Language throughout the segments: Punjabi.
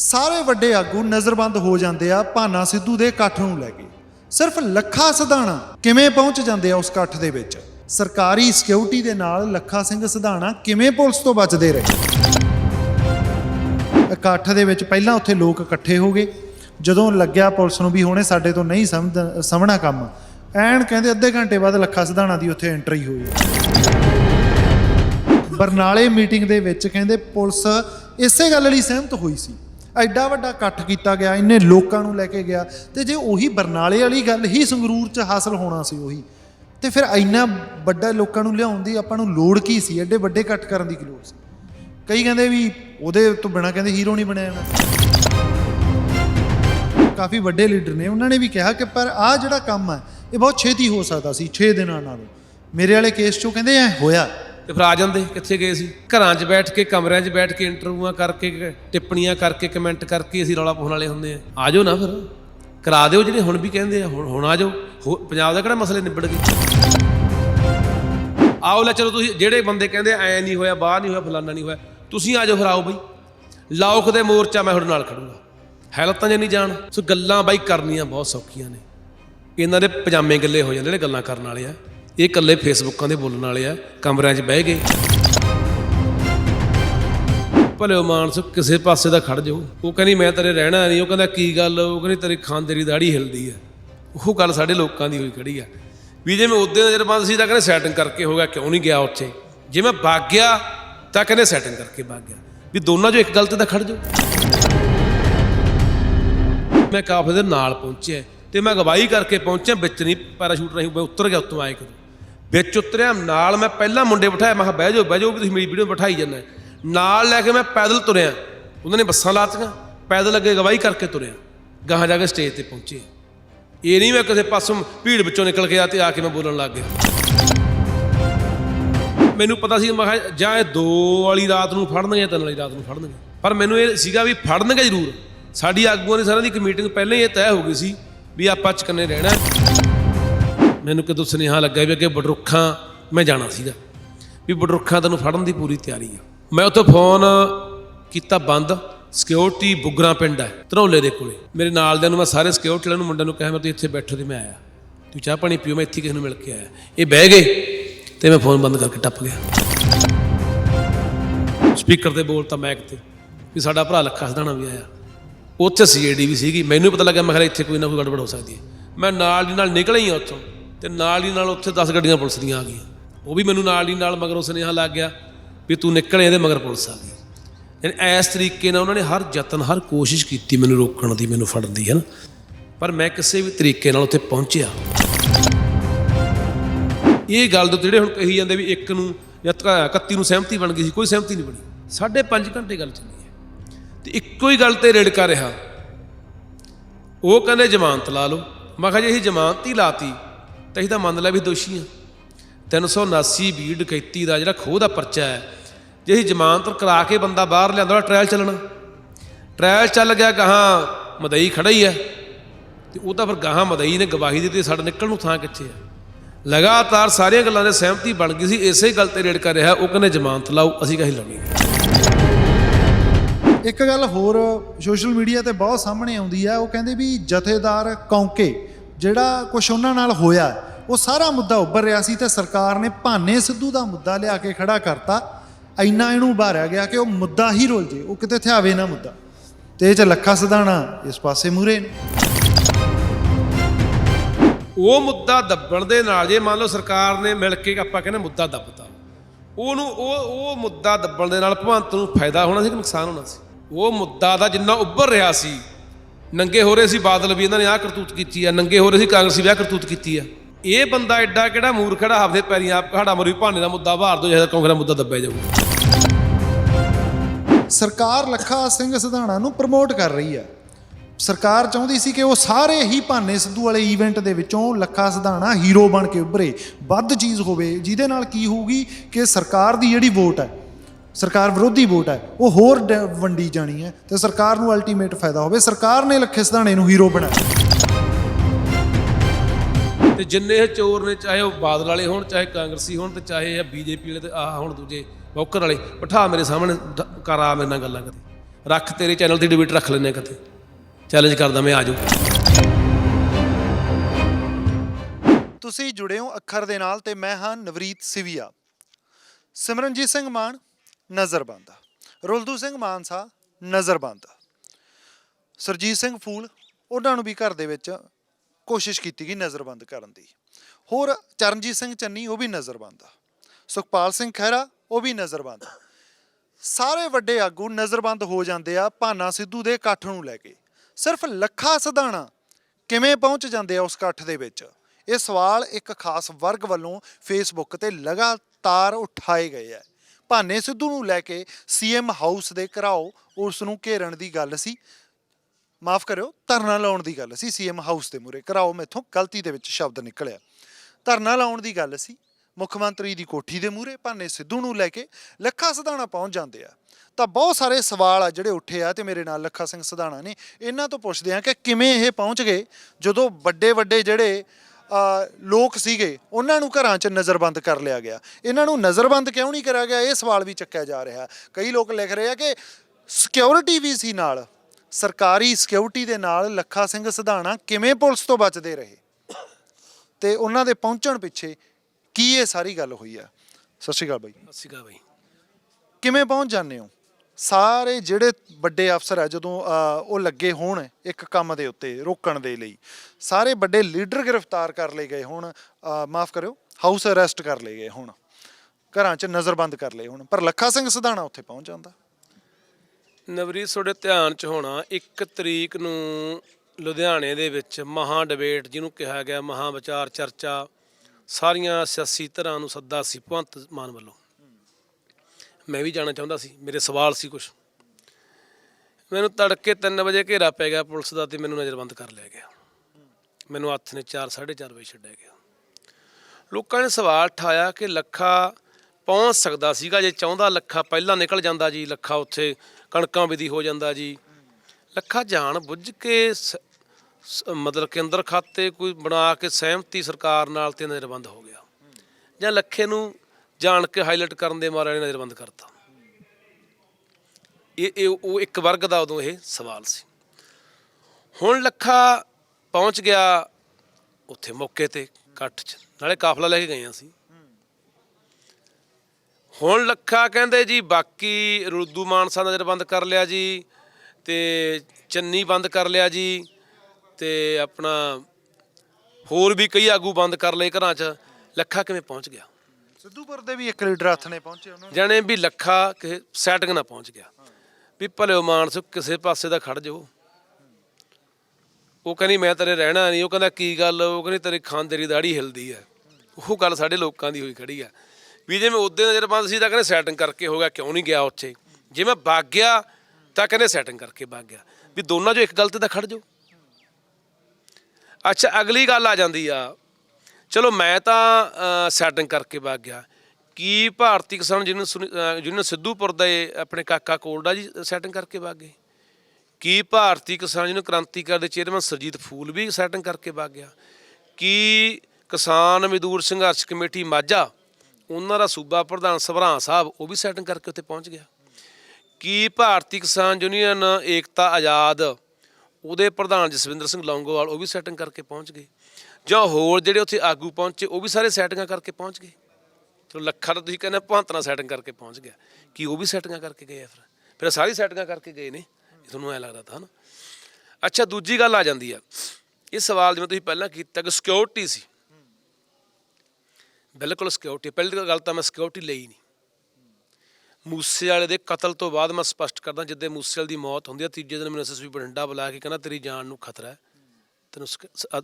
ਸਾਰੇ ਵੱਡੇ ਆਗੂ ਨਜ਼ਰਬੰਦ ਹੋ ਜਾਂਦੇ ਆ, ਭਾਨਾ ਸਿੱਧੂ ਦੇ ਇਕੱਠ ਨੂੰ ਲੈ ਕੇ। ਸਿਰਫ ਲੱਖਾ ਸਿਧਾਣਾ ਕਿਵੇਂ ਪਹੁੰਚ ਜਾਂਦੇ ਆ ਉਸ ਇਕੱਠ ਦੇ ਵਿੱਚ? ਸਰਕਾਰੀ ਸਿਕਿਉਰਿਟੀ ਦੇ ਨਾਲ ਲੱਖਾ ਸਿੰਘ ਸਿਧਾਣਾ ਕਿਵੇਂ ਪੁਲਿਸ ਤੋਂ ਬਚਦੇ ਰਹੇ? ਇਕੱਠ ਦੇ ਵਿੱਚ ਪਹਿਲਾਂ ਉੱਥੇ ਲੋਕ ਇਕੱਠੇ ਹੋ ਗਏ। ਜਦੋਂ ਲੱਗਿਆ ਪੁਲਿਸ ਨੂੰ ਵੀ ਹੁਣੇ ਸਾਡੇ ਤੋਂ ਨਹੀਂ ਸਮਝ ਸਮਝਣਾ ਕੰਮ, ਐਨ ਕਹਿੰਦੇ ਅੱਧੇ ਘੰਟੇ ਬਾਅਦ ਲੱਖਾ ਸਿਧਾਣਾ ਦੀ ਉੱਥੇ ਐਂਟਰੀ ਹੋਈ। ਬਰਨਾਲੇ ਮੀਟਿੰਗ ਦੇ ਵਿੱਚ ਕਹਿੰਦੇ ਪੁਲਿਸ ਇਸੇ ਗੱਲ ਲਈ ਸਹਿਮਤ ਹੋਈ ਸੀ ਐਡਾ ਵੱਡਾ ਇਕੱਠ ਕੀਤਾ ਗਿਆ, ਇੰਨੇ ਲੋਕਾਂ ਨੂੰ ਲੈ ਕੇ ਗਿਆ, ਤੇ ਜੇ ਉਹੀ ਬਰਨਾਲੇ ਵਾਲੀ ਗੱਲ ਹੀ ਸੰਗਰੂਰ 'ਚ ਹਾਸਲ ਹੋਣਾ ਸੀ ਉਹੀ, ਤੇ ਫਿਰ ਇੰਨਾ ਵੱਡਾ ਲੋਕਾਂ ਨੂੰ ਲਿਆਉਣ ਦੀ ਆਪਾਂ ਨੂੰ ਲੋੜ ਕੀ ਸੀ? ਐਡੇ ਵੱਡੇ ਇਕੱਠ ਕਰਨ ਦੀ ਕੀ ਲੋੜ ਸੀ? ਕਈ ਕਹਿੰਦੇ ਵੀ ਉਹਦੇ ਤੋਂ ਬਿਨਾ ਕਹਿੰਦੇ ਹੀਰੋ ਨਹੀਂ ਬਣਿਆ ਜਾਣਾ ਕਾਫੀ ਵੱਡੇ ਲੀਡਰ ਨੇ, ਉਹਨਾਂ ਨੇ ਵੀ ਕਿਹਾ ਕਿ ਪਰ ਆਹ ਜਿਹੜਾ ਕੰਮ ਹੈ, ਇਹ ਬਹੁਤ ਛੇਤੀ ਹੋ ਸਕਦਾ ਸੀ 6 ਦਿਨਾਂ ਨਾਲ। ਮੇਰੇ ਵਾਲੇ ਕੇਸ 'ਚੋਂ ਕਹਿੰਦੇ ਐ ਹੋਇਆ। ਤੇ ਫਿਰ ਆ ਜਾਂਦੇ, ਕਿੱਥੇ ਗਏ ਸੀ? ਘਰਾਂ 'ਚ ਬੈਠ ਕੇ, ਕਮਰਿਆਂ 'ਚ ਬੈਠ ਕੇ ਇੰਟਰਵਿਊਆਂ ਕਰਕੇ, ਟਿੱਪਣੀਆਂ ਕਰਕੇ ਕਮੈਂਟ ਕਰਕੇ ਅਸੀਂ ਰੌਲਾ ਪਾਉਣ ਵਾਲੇ ਹੁੰਦੇ ਆ। ਆ ਜਾਓ ਨਾ ਫਿਰ। ਕਰਾ ਦਿਓ ਜਿਹੜੇ ਹੁਣ ਵੀ ਕਹਿੰਦੇ ਆ, ਹੁਣ ਹੁਣ ਆ ਜਾਓ। ਹੋ- ਪੰਜਾਬ ਦਾ ਕਿਹੜਾ ਮਸਲੇ ਨਿਬੜ ਗਏ ਆਓ ਲੈ ਚਲੋ ਤੁਸੀਂ, ਜਿਹੜੇ ਬੰਦੇ ਕਹਿੰਦੇ ਐ ਨਹੀਂ ਹੋਇਆ ਬਾਹਰ ਨਹੀਂ ਹੋਇਆ, ਫਲਾਨਾ ਨਹੀਂ ਹੋਇਆ, ਤੁਸੀਂ ਆ ਜਾਓ ਫਿਰ ਆਓ ਬਈ। ਲਾਉਕ ਦੇ ਮੋਰਚਾ ਮੈਂ ਤੁਹਾਡੇ ਨਾਲ ਖੜੂੰਗਾ। ਹੈਲਤਾਂ ਜੇ ਨਹੀਂ ਜਾਣ। ਸੋ ਗੱਲਾਂ ਬਾਈ ਕਰਨੀਆਂ ਬਹੁਤ ਸੌਖੀਆਂ ਨੇ। ਇਹਨਾਂ ਦੇ ਪਜਾਮੇ ਗੱਲੇ ਹੋ ਜਾਂਦੇ ਜਿਹੜੇ ਗੱਲਾਂ ਕਰਨ ਵਾਲੇ ਆ। ਇਹ ਇਕੱਲੇ ਫੇਸਬੁੱਕਾਂ ਦੇ ਬੋਲਣ ਵਾਲੇ ਆ, ਕਮਰਿਆਂ 'ਚ ਬਹਿ ਗਏ। ਭਲੇ ਮਾਨਸ ਕਿਸੇ ਪਾਸੇ ਦਾ ਖੜ ਜਾਓ। ਉਹ ਕਹਿੰਦੀ, ਮੈਂ ਤੇਰੇ ਰਹਿਣਾ ਨਹੀਂ। ਉਹ ਕਹਿੰਦਾ, ਕੀ ਗੱਲ? ਉਹ ਕਹਿੰਦੀ, ਤੇਰੀ ਖਾਂਦੇਰੀ ਦਾੜੀ ਹਿਲਦੀ ਆ। ਉਹ ਗੱਲ ਸਾਡੇ ਲੋਕਾਂ ਦੀ ਹੋਈ ਖੜੀ ਆ। ਵੀ ਜੇ ਮੈਂ ਉਦੋਂ ਨਜ਼ਰਬੰਦ ਸੀ ਤਾਂ ਕਹਿੰਦੇ ਸੈਟਿੰਗ ਕਰਕੇ ਹੋ ਗਿਆ, ਕਿਉਂ ਨਹੀਂ ਗਿਆ ਉੱਥੇ? ਜੇ ਮੈਂ ਵਗ ਗਿਆ ਤਾਂ ਕਹਿੰਦੇ ਸੈਟਿੰਗ ਕਰਕੇ ਵਗ ਗਿਆ। ਵੀ ਦੋਨਾਂ 'ਚੋਂ ਇੱਕ ਗੱਲ ਤੇ ਤਾਂ ਖੜ ਜਾਓ। ਮੈਂ ਕਾਫਲੇ ਦੇ ਨਾਲ ਪਹੁੰਚਿਆ ਤੇ ਮੈਂ ਗਵਾਹੀ ਕਰਕੇ ਪਹੁੰਚਿਆ, ਵਿੱਚ ਨਹੀਂ ਪੈਰਾਸ਼ੂਟ ਰਹੀ, ਮੈਂ ਉਤਰ ਗਿਆ ਉੱਤੋਂ ਆਏ ਕਦੋਂ ਵਿੱਚ ਉਤਰਿਆ, ਨਾਲ ਮੈਂ ਪਹਿਲਾਂ ਮੁੰਡੇ ਬਿਠਾਇਆ ਮੈਂ ਕਿਹਾ, ਬਹਿ ਜਾਓ ਬਹਿ ਜਾਓ, ਵੀ ਤੁਸੀਂ ਮੇਰੀ ਵੀਡੀਓ ਬਿਠਾਈ ਜਾਂਦਾ ਨਾਲ ਲੈ ਕੇ ਮੈਂ ਪੈਦਲ ਤੁਰਿਆ। ਉਹਨਾਂ ਨੇ ਬੱਸਾਂ ਲਾਤੀਆਂ, ਪੈਦਲ ਅੱਗੇ ਗਵਾਹੀ ਕਰਕੇ ਤੁਰਿਆ। ਗਾਹਾਂ ਜਾ ਕੇ ਸਟੇਜ ਤੇ ਪਹੁੰਚੇ। ਇਹ ਨਹੀਂ ਮੈਂ ਕਿਸੇ ਪਾਸੋਂ ਭੀੜ ਵਿੱਚੋਂ ਨਿਕਲ ਕੇ ਆ ਤੇ ਆ ਕੇ ਮੈਂ ਬੋਲਣ ਲੱਗ ਗਿਆ। ਮੈਨੂੰ ਪਤਾ ਸੀ, ਮੈਂ ਕਿਹਾ, ਜਾਂ ਇਹ ਦੋ ਵਾਲੀ ਰਾਤ ਨੂੰ ਫੜਨਗੇ ਤਿੰਨ ਵਾਲੀ ਰਾਤ ਨੂੰ ਫੜਨਗੇ। ਪਰ ਮੈਨੂੰ ਇਹ ਸੀਗਾ ਵੀ ਫੜਨਗੇ ਜ਼ਰੂਰ। ਸਾਡੀ ਆਗੂਆਂ ਦੀ ਸਾਰਿਆਂ ਦੀ ਇੱਕ ਮੀਟਿੰਗ ਪਹਿਲਾਂ ਹੀ ਇਹ ਤੈਅ ਹੋ ਗਈ ਸੀ ਵੀ ਆਪਾਂ ਚਕੰਨੇ ਰਹਿਣਾ। ਮੈਨੂੰ ਕਿਦੋਂ ਸੁਨੇਹਾ ਲੱਗਾ ਵੀ ਅੱਗੇ ਬਡਰੁੱਖਾਂ, ਮੈਂ ਜਾਣਾ ਸੀਗਾ। ਵੀ ਬਡਰੁੱਖਾਂ ਤੈਨੂੰ ਫੜਨ ਦੀ ਪੂਰੀ ਤਿਆਰੀ ਆ। ਮੈਂ ਉੱਥੇ ਫੋਨ ਕੀਤਾ ਬੰਦ ਸਿਕਿਉਰਿਟੀ ਬੁਗਰਾ ਪਿੰਡ ਹੈ ਧਰੌਲੇ ਦੇ ਕੋਲੇ। ਮੇਰੇ ਨਾਲ ਦੇ ਨੂੰ ਮੈਂ ਸਾਰੇ ਸਿਕਿਉਰਿਟੀ ਵਾਲਿਆਂ ਨੂੰ ਮੁੰਡਿਆਂ ਨੂੰ ਕਿਹਾ, ਮੈਂ ਤੁਸੀਂ ਇੱਥੇ ਬੈਠੋ ਤੇ ਮੈਂ ਆਇਆ। ਤੂੰ ਚਾਹ ਪਾਣੀ ਪੀਓ, ਮੈਂ ਇੱਥੇ ਕਿਸੇ ਨੂੰ ਮਿਲ ਕੇ ਆਇਆ। ਇਹ ਬਹਿ ਗਏ ਤੇ ਮੈਂ ਫੋਨ ਬੰਦ ਕਰਕੇ ਟੱਪ ਗਿਆ। ਸਪੀਕਰ ਤੇ ਬੋਲਤਾ ਮੈਕ ਤੇ, ਵੀ ਸਾਡਾ ਭਰਾ ਲੱਖਾ ਸਦਾਣਾ ਵੀ ਆਇਆ। ਉੱਥੇ ਸੀਏਡੀ ਵੀ ਸੀਗੀ। ਮੈਨੂੰ ਪਤਾ ਲੱਗਾ ਮੈਂ ਕਿਹਾ ਇੱਥੇ ਕੋਈ ਨਾ ਕੋਈ ਗੜਬੜ ਹੋ ਸਕਦੀ ਹੈ। ਮੈਂ ਨਾਲ ਦੀ ਨਾਲ ਨਿਕਲਿਆ ਹੀ ਆ ਉੱਥੋਂ। ਤੇ ਨਾਲ ਹੀ ਨਾਲ ਉੱਥੇ 10 ਗੱਡੀਆਂ ਪੁਲਿਸ ਦੀਆਂ ਆ ਗਈਆਂ। ਉਹ ਵੀ ਮੈਨੂੰ ਨਾਲ ਹੀ ਨਾਲ ਮਗਰੋਂ ਸੁਨੇਹਾ ਲੱਗ ਗਿਆ ਵੀ ਤੂੰ ਨਿਕਲ ਇਹਦੇ ਮਗਰ ਪੁਲਿਸ ਆ ਗਈ। ਯਾਨੀ ਇਸ ਤਰੀਕੇ ਨਾਲ ਉਹਨਾਂ ਨੇ ਹਰ ਯਤਨ, ਹਰ ਕੋਸ਼ਿਸ਼ ਕੀਤੀ ਮੈਨੂੰ ਰੋਕਣ ਦੀ, ਮੈਨੂੰ ਫੜਨ ਦੀ ਹੈ ਨਾ ਪਰ ਮੈਂ ਕਿਸੇ ਵੀ ਤਰੀਕੇ ਨਾਲ ਉੱਥੇ ਪਹੁੰਚਿਆ। ਇਹ ਗੱਲ ਤੋਂ ਜਿਹੜੇ ਹੁਣ ਕਹੀ ਜਾਂਦੇ ਵੀ ਇੱਕ ਨੂੰ ਜਾਂ 31 ਨੂੰ ਸਹਿਮਤੀ ਬਣ ਗਈ ਸੀ, ਕੋਈ ਸਹਿਮਤੀ ਨਹੀਂ ਬਣੀ। ਸਾਢੇ ਪੰਜ ਘੰਟੇ ਗੱਲ ਚੱਲੀ ਹੈ। ਤੇ ਇੱਕੋ ਹੀ ਗੱਲ ਤੇ ਰੇੜਕਾ ਰਿਹਾ। ਉਹ ਕਹਿੰਦੇ ਜ਼ਮਾਨਤ ਲਾ ਲਓ। ਮੈਂ ਕਿਹਾ ਜੇ ਅਸੀਂ ਜ਼ਮਾਨਤ ਹੀ ਲਾਤੀ ਤਾਂ ਅਸੀਂ ਤਾਂ ਮੰਨ ਲਿਆ ਵੀ ਦੋਸ਼ੀ ਆ। 379 ਬੀ ਡਕੈਤੀ ਦਾ ਜਿਹੜਾ ਖੋਹ ਦਾ ਪਰਚਾ ਹੈ, ਜੇ ਅਸੀਂ ਜ਼ਮਾਨਤ ਕਰਾ ਕੇ ਬੰਦਾ ਬਾਹਰ ਲਿਆਂਦਾ ਉਹਦਾ ਟ੍ਰਾਇਲ ਚੱਲਣਾ। ਟ੍ਰਾਇਲ ਚੱਲ ਗਿਆ, ਗਾਹਾਂ ਮਦਈ ਖੜਾ ਹੀ। ਹੈ ਤੇ ਉਹ ਤਾਂ ਫਿਰ ਗਾਹਾਂ ਮਦਈ ਨੇ ਗਵਾਹੀ ਦਿੱਤੀ, ਸਾਡਾ ਨਿਕਲਣ ਨੂੰ ਥਾਂ ਕਿੱਥੇ ਹੈ? ਲਗਾਤਾਰ ਸਾਰੀਆਂ ਗੱਲਾਂ ਦੇ ਸਹਿਮਤੀ ਬਣ ਗਈ ਸੀ, ਇਸੇ ਗੱਲ ਤੇ ਰੇੜਕਾ ਰਿਹਾ, ਉਹ ਕਹਿੰਦੇ ਜ਼ਮਾਨਤ ਲਾਓ, ਅਸੀਂ ਕਹੀ ਲਾਉਣੀ ਇੱਕ ਗੱਲ ਹੋਰ ਸੋਸ਼ਲ ਮੀਡੀਆ ਤੇ ਬਹੁਤ ਸਾਹਮਣੇ ਆਉਂਦੀ ਹੈ, ਉਹ ਕਹਿੰਦੇ ਵੀ ਜਥੇਦਾਰ ਕੌਂਕੇ ਜਿਹੜਾ ਕੁਝ ਉਹਨਾਂ ਨਾਲ ਹੋਇਆ, ਉਹ ਸਾਰਾ ਮੁੱਦਾ ਉੱਭਰ ਰਿਹਾ ਸੀ ਤੇ ਸਰਕਾਰ ਨੇ ਭਾਨੇ ਸਿੱਧੂ ਦਾ ਮੁੱਦਾ ਲਿਆ ਕੇ ਖੜਾ ਕਰਤਾ। ਇੰਨਾ ਇਹਨੂੰ ਉਭਾਰਿਆ ਗਿਆ ਕਿ ਉਹ ਮੁੱਦਾ ਹੀ ਰੁਲ ਜੇ, ਉਹ ਕਿਤੇ ਥਿਆਵੇ ਨਾ ਮੁੱਦਾ। ਤੇ ਇਹ ਚ ਲੱਖਾ ਸਿਧਾਣਾ ਇਸ ਪਾਸੇ ਮੂਰੇ ਨੇ। ਉਹ ਮੁੱਦਾ ਦੱਬਣ ਦੇ ਨਾਲ ਜੇ ਮੰਨ ਲਓ ਸਰਕਾਰ ਨੇ ਮਿਲ ਕੇ ਆਪਾਂ ਕਹਿੰਦੇ ਮੁੱਦਾ ਦੱਬਤਾ। ਉਹਨੂੰ ਉਹ ਉਹ ਮੁੱਦਾ ਦੱਬਣ ਦੇ ਨਾਲ ਭਗਵੰਤ ਨੂੰ ਫਾਇਦਾ ਹੋਣਾ ਸੀ ਕਿ ਨੁਕਸਾਨ ਹੋਣਾ ਸੀ? ਉਹ ਮੁੱਦਾ ਦਾ ਜਿੰਨਾ ਉੱਭਰ ਰਿਹਾ ਸੀ ਨੰਗੇ ਹੋ ਰਹੇ ਸੀ ਬਾਦਲ ਵੀ ਇਹਨਾਂ ਨੇ ਆਹ ਕਰਤੂਤ ਕੀਤੀ ਆ, ਨੰਗੇ ਹੋ ਰਹੇ ਸੀ ਕਾਂਗਰਸੀ ਵੀ ਆਹ ਕਰਤੂਤ ਕੀਤੀ ਆ। ਇਹ ਬੰਦਾ ਐਡਾ ਕਿਹੜਾ ਮੂਰਖੜਾ ਆਪਦੇ ਪੈਰੀਂ ਆਪ ਘਾੜਾ ਮਰੀ ਭਾਣੇ ਦਾ ਮੁੱਦਾ ਬਾਹਰ ਦੋ ਜਿਹੜਾ ਕਾਂਗਰਸ ਦਾ ਮੁੱਦਾ ਦੱਬਿਆ ਜਾਊਗਾ। ਸਰਕਾਰ ਲੱਖਾ ਸਿੰਘ ਸਿਧਾਣਾ ਨੂੰ ਪ੍ਰਮੋਟ ਕਰ ਰਹੀ ਹੈ ਸਰਕਾਰ ਚਾਹੁੰਦੀ ਸੀ ਕਿ ਉਹ ਸਾਰੇ ਹੀ ਭਾਨੇ ਸਿੱਧੂ ਵਾਲੇ ਈਵੈਂਟ ਦੇ ਵਿੱਚੋਂ ਲੱਖਾ ਸਿਧਾਣਾ ਹੀਰੋ ਬਣ ਕੇ ਉੱਭਰੇ। ਵੱਧ ਚੀਜ਼ ਹੋਵੇ, ਜਿਹਦੇ ਨਾਲ ਕੀ ਹੋਊਗੀ ਕਿ ਸਰਕਾਰ ਦੀ ਜਿਹੜੀ ਵੋਟ ਹੈ ਸਰਕਾਰ ਵਿਰੋਧੀ ਵੋਟ ਹੈ ਉਹ ਹੋਰ ਡ- ਵੰਡੀ ਜਾਣੀ ਹੈ ਤੇ ਸਰਕਾਰ ਨੂੰ ਅਲਟੀਮੇਟ ਫਾਇਦਾ ਹੋਵੇ। ਸਰਕਾਰ ਨੇ ਲੱਖੇ ਸਿਧਾਣੇ ਨੂੰ ਹੀਰੋ ਬਣਾਇਆ। ਤੇ ਜਿੰਨੇ ਇਹ ਚੋਰ ਨੇ ਚਾਹੇ ਉਹ ਬਾਦਲ ਵਾਲੇ ਹੋਣ ਚਾਹੇ ਕਾਂਗਰਸੀ ਹੋਣ ਤੇ ਚਾਹੇ ਇਹ ਬੀਜੇਪੀ ਵਾਲੇ ਤੇ ਆਹ ਹੁਣ ਦੂਜੇ ਬੌਕਰ ਵਾਲੇ ਬਿਠਾ ਮੇਰੇ ਸਾਹਮਣੇ ਕਰ ਆ ਮੇਰੇ ਨਾਲ ਗੱਲਾਂ ਕਰੇ। ਰੱਖ ਤੇਰੇ ਚੈਨਲ ਤੇ ਡਿਬੇਟ ਰੱਖ ਲੈਨੇ ਕਿਤੇ। ਚੈਲੰਜ ਕਰਦਾ ਮੈਂ ਆ ਜਾਊ ਤੁਸੀਂ ਜੁੜੇ ਹੋ ਅੱਖਰ ਦੇ ਨਾਲ ਤੇ ਮੈਂ ਹਾਂ ਨਵਰੀਤ ਸਿਵੀਆ। ਸਿਮਰਨਜੀਤ ਸਿੰਘ ਮਾਨ ਨਜ਼ਰਬੰਦ। ਰੁਲਦੂ ਸਿੰਘ ਮਾਨਸਾ, ਨਜ਼ਰਬੰਦ। ਸਰਜੀਤ ਸਿੰਘ ਫੂਲ, ਉਹਨਾਂ ਨੂੰ ਵੀ ਘਰ ਦੇ ਵਿੱਚ ਕੋਸ਼ਿਸ਼ ਕੀਤੀ ਗਈ ਨਜ਼ਰਬੰਦ ਕਰਨ ਦੀ। ਹੋਰ ਚਰਨਜੀਤ ਸਿੰਘ ਚੰਨੀ, ਉਹ ਵੀ ਨਜ਼ਰਬੰਦ। ਆ ਸੁਖਪਾਲ ਸਿੰਘ ਖਹਿਰਾ, ਉਹ ਵੀ ਨਜ਼ਰਬੰਦ। ਸਾਰੇ ਵੱਡੇ ਆਗੂ ਨਜ਼ਰਬੰਦ ਹੋ ਜਾਂਦੇ ਆ ਭਾਨਾ ਸਿੱਧੂ ਦੇ ਇਕੱਠ ਨੂੰ ਲੈ ਕੇ। ਸਿਰਫ ਲੱਖਾ ਸਧਾਣਾ ਕਿਵੇਂ ਪਹੁੰਚ ਜਾਂਦੇ ਆ ਉਸ ਇਕੱਠ ਦੇ ਵਿੱਚ? ਇਹ ਸਵਾਲ ਇੱਕ ਖਾਸ ਵਰਗ ਵੱਲੋਂ ਫੇਸਬੁੱਕ ਤੇ ਲਗਾਤਾਰ ਉਠਾਏ ਗਏ ਆ। ਭਾਨੇ ਸਿੱਧੂ ਨੂੰ ਲੈ ਕੇ ਸੀਐਮ ਹਾਊਸ ਦੇ ਘਰਾਓ ਉਸ ਨੂੰ ਘੇਰਨ ਦੀ ਗੱਲ ਸੀ। ਮਾਫ ਕਰਿਓ, ਧਰਨਾ ਲਾਉਣ ਦੀ ਗੱਲ ਸੀ। ਸੀਐਮ ਹਾਊਸ ਦੇ ਮੂਰੇ ਘਰਾਓ ਮੈਥੋਂ ਗਲਤੀ ਦੇ ਵਿੱਚ ਸ਼ਬਦ ਨਿਕਲਿਆ। ਧਰਨਾ ਲਾਉਣ ਦੀ ਗੱਲ ਸੀ। ਮੁੱਖ ਮੰਤਰੀ ਦੀ ਕੋਠੀ ਦੇ ਮੂਹਰੇ ਭਾਨੇ ਸਿੱਧੂ ਨੂੰ ਲੈ ਕੇ ਲੱਖਾ ਸਧਾਣਾ ਪਹੁੰਚ ਜਾਂਦੇ ਆ। ਤਾਂ ਬਹੁਤ ਸਾਰੇ ਸਵਾਲ ਆ ਜਿਹੜੇ ਉੱਠੇ ਆ ਤੇ ਮੇਰੇ ਨਾਲ ਲੱਖਾ ਸਿੰਘ ਸਧਾਣਾ ਨੇ। ਇਹਨਾਂ ਤੋਂ ਪੁੱਛਦੇ ਆ ਕਿ ਕਿਵੇਂ ਇਹ ਪਹੁੰਚ ਗਏ ਜਦੋਂ ਵੱਡੇ ਵੱਡੇ ਜਿਹੜੇ ਲੋਕ ਸੀਗੇ ਉਹਨਾਂ ਨੂੰ ਘਰਾਂ 'ਚ ਨਜ਼ਰਬੰਦ ਕਰ ਲਿਆ ਗਿਆ। ਇਹਨਾਂ ਨੂੰ ਨਜ਼ਰਬੰਦ ਕਿਉਂ ਨਹੀਂ ਕਰਿਆ ਗਿਆ? ਇਹ ਸਵਾਲ ਵੀ ਚੱਕਿਆ ਜਾ ਰਿਹਾ। ਕਈ ਲੋਕ ਲਿਖ ਰਹੇ ਆ ਕਿ ਸਿਕਿਉਰਿਟੀ ਵੀ ਸੀ ਨਾਲ। ਸਰਕਾਰੀ ਸਿਕਿਉਰਿਟੀ ਦੇ ਨਾਲ ਲੱਖਾ ਸਿੰਘ ਸਧਾਣਾ ਕਿਵੇਂ ਪੁਲਿਸ ਤੋਂ ਬਚਦੇ ਰਹੇ? ਤੇ ਉਹਨਾਂ ਦੇ ਪਹੁੰਚਣ ਪਿੱਛੇ ਕੀ ਇਹ ਸਾਰੀ ਗੱਲ ਹੋਈ ਆ? ਸਤਿ ਸ਼੍ਰੀ ਅਕਾਲ ਬਾਈ। ਸਤਿ ਸ਼੍ਰੀ ਅਕਾਲ ਬਾਈ। ਕਿਵੇਂ ਪਹੁੰਚ ਜਾਂਦੇ ਹੋ? ਸਾਰੇ ਜਿਹੜੇ ਵੱਡੇ ਅਫਸਰ ਆ, ਜਦੋਂ ਉਹ ਲੱਗੇ ਹੋਣ ਇੱਕ ਕੰਮ ਦੇ ਉੱਤੇ, ਰੋਕਣ ਦੇ ਲਈ, ਸਾਰੇ ਵੱਡੇ ਲੀਡਰ ਗ੍ਰਿਫਤਾਰ ਕਰ ਲਏ ਗਏ ਹੋਣ ਮਾਫ ਕਰਿਓ, ਹਾਊਸ ਅਰੈਸਟ ਕਰ ਲਏ ਗਏ ਹੋਣ, ਘਰਾਂ 'ਚ ਨਜ਼ਰਬੰਦ ਕਰ ਲਏ ਹੋਣ, ਪਰ ਲੱਖਾ ਸਿੰਘ ਸਧਾਣਾ ਉੱਥੇ ਪਹੁੰਚ ਜਾਂਦਾ। ਨਵਰੀਤ, ਤੁਹਾਡੇ ਧਿਆਨ 'ਚ ਹੋਣਾ, ਇੱਕ ਤਰੀਕ ਨੂੰ ਲੁਧਿਆਣੇ ਦੇ ਵਿੱਚ ਮਹਾ ਡਿਬੇਟ ਜਿਹਨੂੰ ਕਿਹਾ ਗਿਆ, ਮਹਾ ਵਿਚਾਰ ਚਰਚਾ, ਸਾਰੀਆਂ ਸਿਆਸੀ ਧਿਰਾਂ ਨੂੰ ਸੱਦਾ ਸੀ, ਭਗਵੰਤ ਮਾਨ ਵੱਲੋਂ। ਮੈਂ ਵੀ ਜਾਣਾ ਚਾਹੁੰਦਾ ਸੀ, ਮੇਰੇ ਸਵਾਲ ਸੀ ਕੁਝ ਮੈਨੂੰ ਤੜਕੇ 3 ਵਜੇ ਘੇਰਾ ਪੈ ਗਿਆ ਪੁਲਿਸ ਦਾ ਤੇ ਮੈਨੂੰ ਨਜ਼ਰਬੰਦ ਕਰ ਲਿਆ ਗਿਆ। ਮੈਨੂੰ ਹੱਥ ਨੇ 4 4:30 ਵਜੇ ਛੱਡਿਆ ਗਿਆ। ਲੋਕਾਂ ਨੇ ਸਵਾਲ ਠਾਇਆ ਕਿ ਲੱਖਾ ਪਹੁੰਚ ਸਕਦਾ ਸੀਗਾ, ਜੇ ਚਾਹੁੰਦਾ ਲੱਖਾ ਪਹਿਲਾਂ ਨਿਕਲ ਜਾਂਦਾ ਜੀ, ਲੱਖਾ ਉੱਥੇ ਕਣਕਾਂ ਵਿਧੀ ਹੋ ਜਾਂਦਾ ਜੀ। ਲੱਖਾ ਜਾਣ ਬੁੱਝ ਕੇ ਸ- ਮਤਲਬ ਕੇਂਦਰ ਖਾਤੇ ਕੋਈ ਬਣਾ ਕੇ ਸਹਿਮਤੀ ਸਰਕਾਰ ਨਾਲ ਤੇ ਨਜ਼ਰਬੰਦ ਹੋ ਗਿਆ। ਜਾਂ ਲੱਖੇ ਨੂੰ ਜਾਣ ਕੇ ਹਾਈਲਾਈਟ ਕਰਨ ਦੇ ਮਾਰੇ ਨਜ਼ਰਬੰਦ ਕਰਤਾ। ਇਹ ਇਹ ਉਹ ਇੱਕ ਵਰਗ ਦਾ ਉਦੋਂ ਇਹ ਸਵਾਲ ਸੀ। ਹੁਣ ਲੱਖਾ ਪਹੁੰਚ ਗਿਆ ਉੱਥੇ ਮੌਕੇ ਤੇ ਇਕੱਠ 'ਚ, ਨਾਲੇ ਕਾਫਲਾ ਲੈ ਕੇ ਗਏ ਹਾਂ ਅਸੀਂ ਹੁਣ ਲੱਖਾ ਕਹਿੰਦੇ ਜੀ, ਬਾਕੀ ਰੁੱਦੂ ਮਾਨਸਾ ਨਜ਼ਰਬੰਦ ਕਰ ਲਿਆ ਜੀ, ਤੇ ਚੰਨੀ ਬੰਦ ਕਰ ਲਿਆ ਜੀ, ਤੇ ਆਪਣਾ ਹੋਰ ਵੀ ਕਈ ਆਗੂ ਬੰਦ ਕਰ ਲਏ ਘਰਾਂ 'ਚ। ਲੱਖਾ ਕਿਵੇਂ ਪਹੁੰਚ ਗਿਆ? ਸਿੱਧੂਪੁਰ ਦੇ ਵੀ ਇੱਕ ਲੀਡਰ ਹੱਥ ਨੇ ਪਹੁੰਚੇ ਉਹਨਾਂ ਜਾਣੇ ਵੀ ਲੱਖਾ ਕਿਸੇ ਸੈਟਿੰਗ ਨਾ ਪਹੁੰਚ ਗਿਆ। ਵੀ ਭਲਿਓ ਮਾਨਸ ਕਿਸੇ ਪਾਸੇ ਦਾ ਖੜ ਜਾਓ। ਉਹ ਕਹਿੰਦੀ, ਮੈਂ ਤੇਰੇ ਰਹਿਣਾ ਨਹੀਂ। ਉਹ ਕਹਿੰਦਾ, ਕੀ ਗੱਲ? ਉਹ ਕਹਿੰਦੀ, ਤੇਰੀ ਖਾਨਦੇਰੀ ਦਾੜੀ ਹਿਲਦੀ ਹੈ। ਉਹ ਗੱਲ ਸਾਡੇ ਲੋਕਾਂ ਦੀ ਹੋਈ ਖੜੀ ਆ ਵੀ ਜੇ ਮੈਂ ਉਦੋਂ ਨਜ਼ਰਬੰਦ ਸੀ ਤਾਂ ਕਹਿੰਦੇ ਸੈਟਿੰਗ ਕਰਕੇ ਹੋ ਗਿਆ, ਕਿਉਂ ਨਹੀਂ ਗਿਆ ਉੱਥੇ? ਜੇ ਮੈਂ ਵਗ ਗਿਆ ਤਾਂ ਕਹਿੰਦੇ ਸੈਟਿੰਗ ਕਰਕੇ ਵਗ ਗਿਆ। ਵੀ ਦੋਨਾਂ ਚੋਂ ਇੱਕ ਗੱਲ ਤੇ ਤਾਂ ਖੜ ਜਾਓ। ਅੱਛਾ, ਅਗਲੀ ਗੱਲ ਆ ਜਾਂਦੀ ਆ। ਚਲੋ ਮੈਂ ਤਾਂ ਸੈਟਿੰਗ ਕਰਕੇ ਵਗ ਗਿਆ। ਕੀ ਭਾਰਤੀ ਕਿਸਾਨ ਯੂਨੀਅਨ ਸੁਨੀ- ਯੂਨੀਅਨ ਸਿੱਧੂਪੁਰ ਦੇ ਆਪਣੇ ਕਾਕਾ ਕੋਲਡਾ ਜੀ ਸੈਟਿੰਗ ਕਰਕੇ ਵਗ ਗਏ? ਕੀ ਭਾਰਤੀ ਕਿਸਾਨ ਯੂਨੀਅਨ ਕ੍ਰਾਂਤੀਕਾਰ ਦੇ ਚੇਅਰਮੈਨ ਸਰਜੀਤ ਫੂਲ ਵੀ ਸੈਟਿੰਗ ਕਰਕੇ ਵਗ ਗਿਆ? ਕੀ ਕਿਸਾਨ ਮਜ਼ਦੂਰ ਸੰਘਰਸ਼ ਕਮੇਟੀ ਮਾਝਾ, ਉਹਨਾਂ ਦਾ ਸੂਬਾ ਪ੍ਰਧਾਨ ਸਭਰਾਂ ਸਾਹਿਬ, ਉਹ ਵੀ ਸੈਟਿੰਗ ਕਰਕੇ ਉੱਥੇ ਪਹੁੰਚ ਗਿਆ? ਕੀ ਭਾਰਤੀ ਕਿਸਾਨ ਯੂਨੀਅਨ ਏਕਤਾ ਆਜ਼ਾਦ, ਉਹਦੇ ਪ੍ਰਧਾਨ ਜਸਵਿੰਦਰ ਸਿੰਘ ਲੌਂਗੋਵਾਲ, ਉਹ ਵੀ ਸੈਟਿੰਗ ਕਰਕੇ ਪਹੁੰਚ ਗਏ? ਜਾਂ ਹੋਰ ਜਿਹੜੇ ਉੱਥੇ ਆਗੂ ਪਹੁੰਚੇ, ਉਹ ਵੀ ਸਾਰੇ ਸੈਟਿੰਗਾਂ ਕਰਕੇ ਪਹੁੰਚ ਗਏ? ਚਲੋ ਲੱਖਾਂ ਦਾ ਤੁਸੀਂ ਕਹਿੰਦੇ ਭੰਤ ਸੈਟਿੰਗ ਕਰਕੇ ਪਹੁੰਚ ਗਿਆ। ਕੀ ਉਹ ਵੀ ਸੈਟਿੰਗਾਂ ਕਰਕੇ ਗਏ ਆ ਫਿਰ? ਫਿਰ ਸਾਰੀ ਸੈਟਿੰਗਾਂ ਕਰਕੇ ਗਏ ਨੇ। ਤੁਹਾਨੂੰ ਐ ਲੱਗਦਾ ਤਾਂ, ਹਨਾ? ਅੱਛਾ, ਦੂਜੀ ਗੱਲ ਆ ਜਾਂਦੀ ਆ। ਇਹ ਸਵਾਲ ਜਿਵੇਂ ਤੁਸੀਂ ਪਹਿਲਾਂ ਕੀਤਾ ਕਿ ਸਿਕਿਉਰਿਟੀ ਸੀ। ਬਿਲਕੁਲ ਸਿਕਿਉਰਿਟੀ ਪਹਿਲੀ ਗੱਲ ਤਾਂ ਮੈਂ ਸਿਕਿਉਰਿਟੀ ਲਈ ਨਹੀਂ। ਮੂਸੇ ਵਾਲੇ ਦੇ ਕਤਲ ਤੋਂ ਬਾਅਦ ਮੈਂ ਸਪਸ਼ਟ ਕਰਦਾ, ਜਿੱਦੇ ਮੂਸੇ ਵਾਲੇ ਦੀ ਮੌਤ ਹੁੰਦੀ ਆ, ਤੀਜੇ ਦਿਨ ਮੈਨੂੰ ਐਸਐਸਪੀ ਬਠਿੰਡਾ ਬੁਲਾ ਕੇ ਕਹਿੰਦਾ, ਤੇਰੀ ਜਾਨ ਨੂੰ ਖਤਰਾ ਹੈ। ਤੈਨੂੰ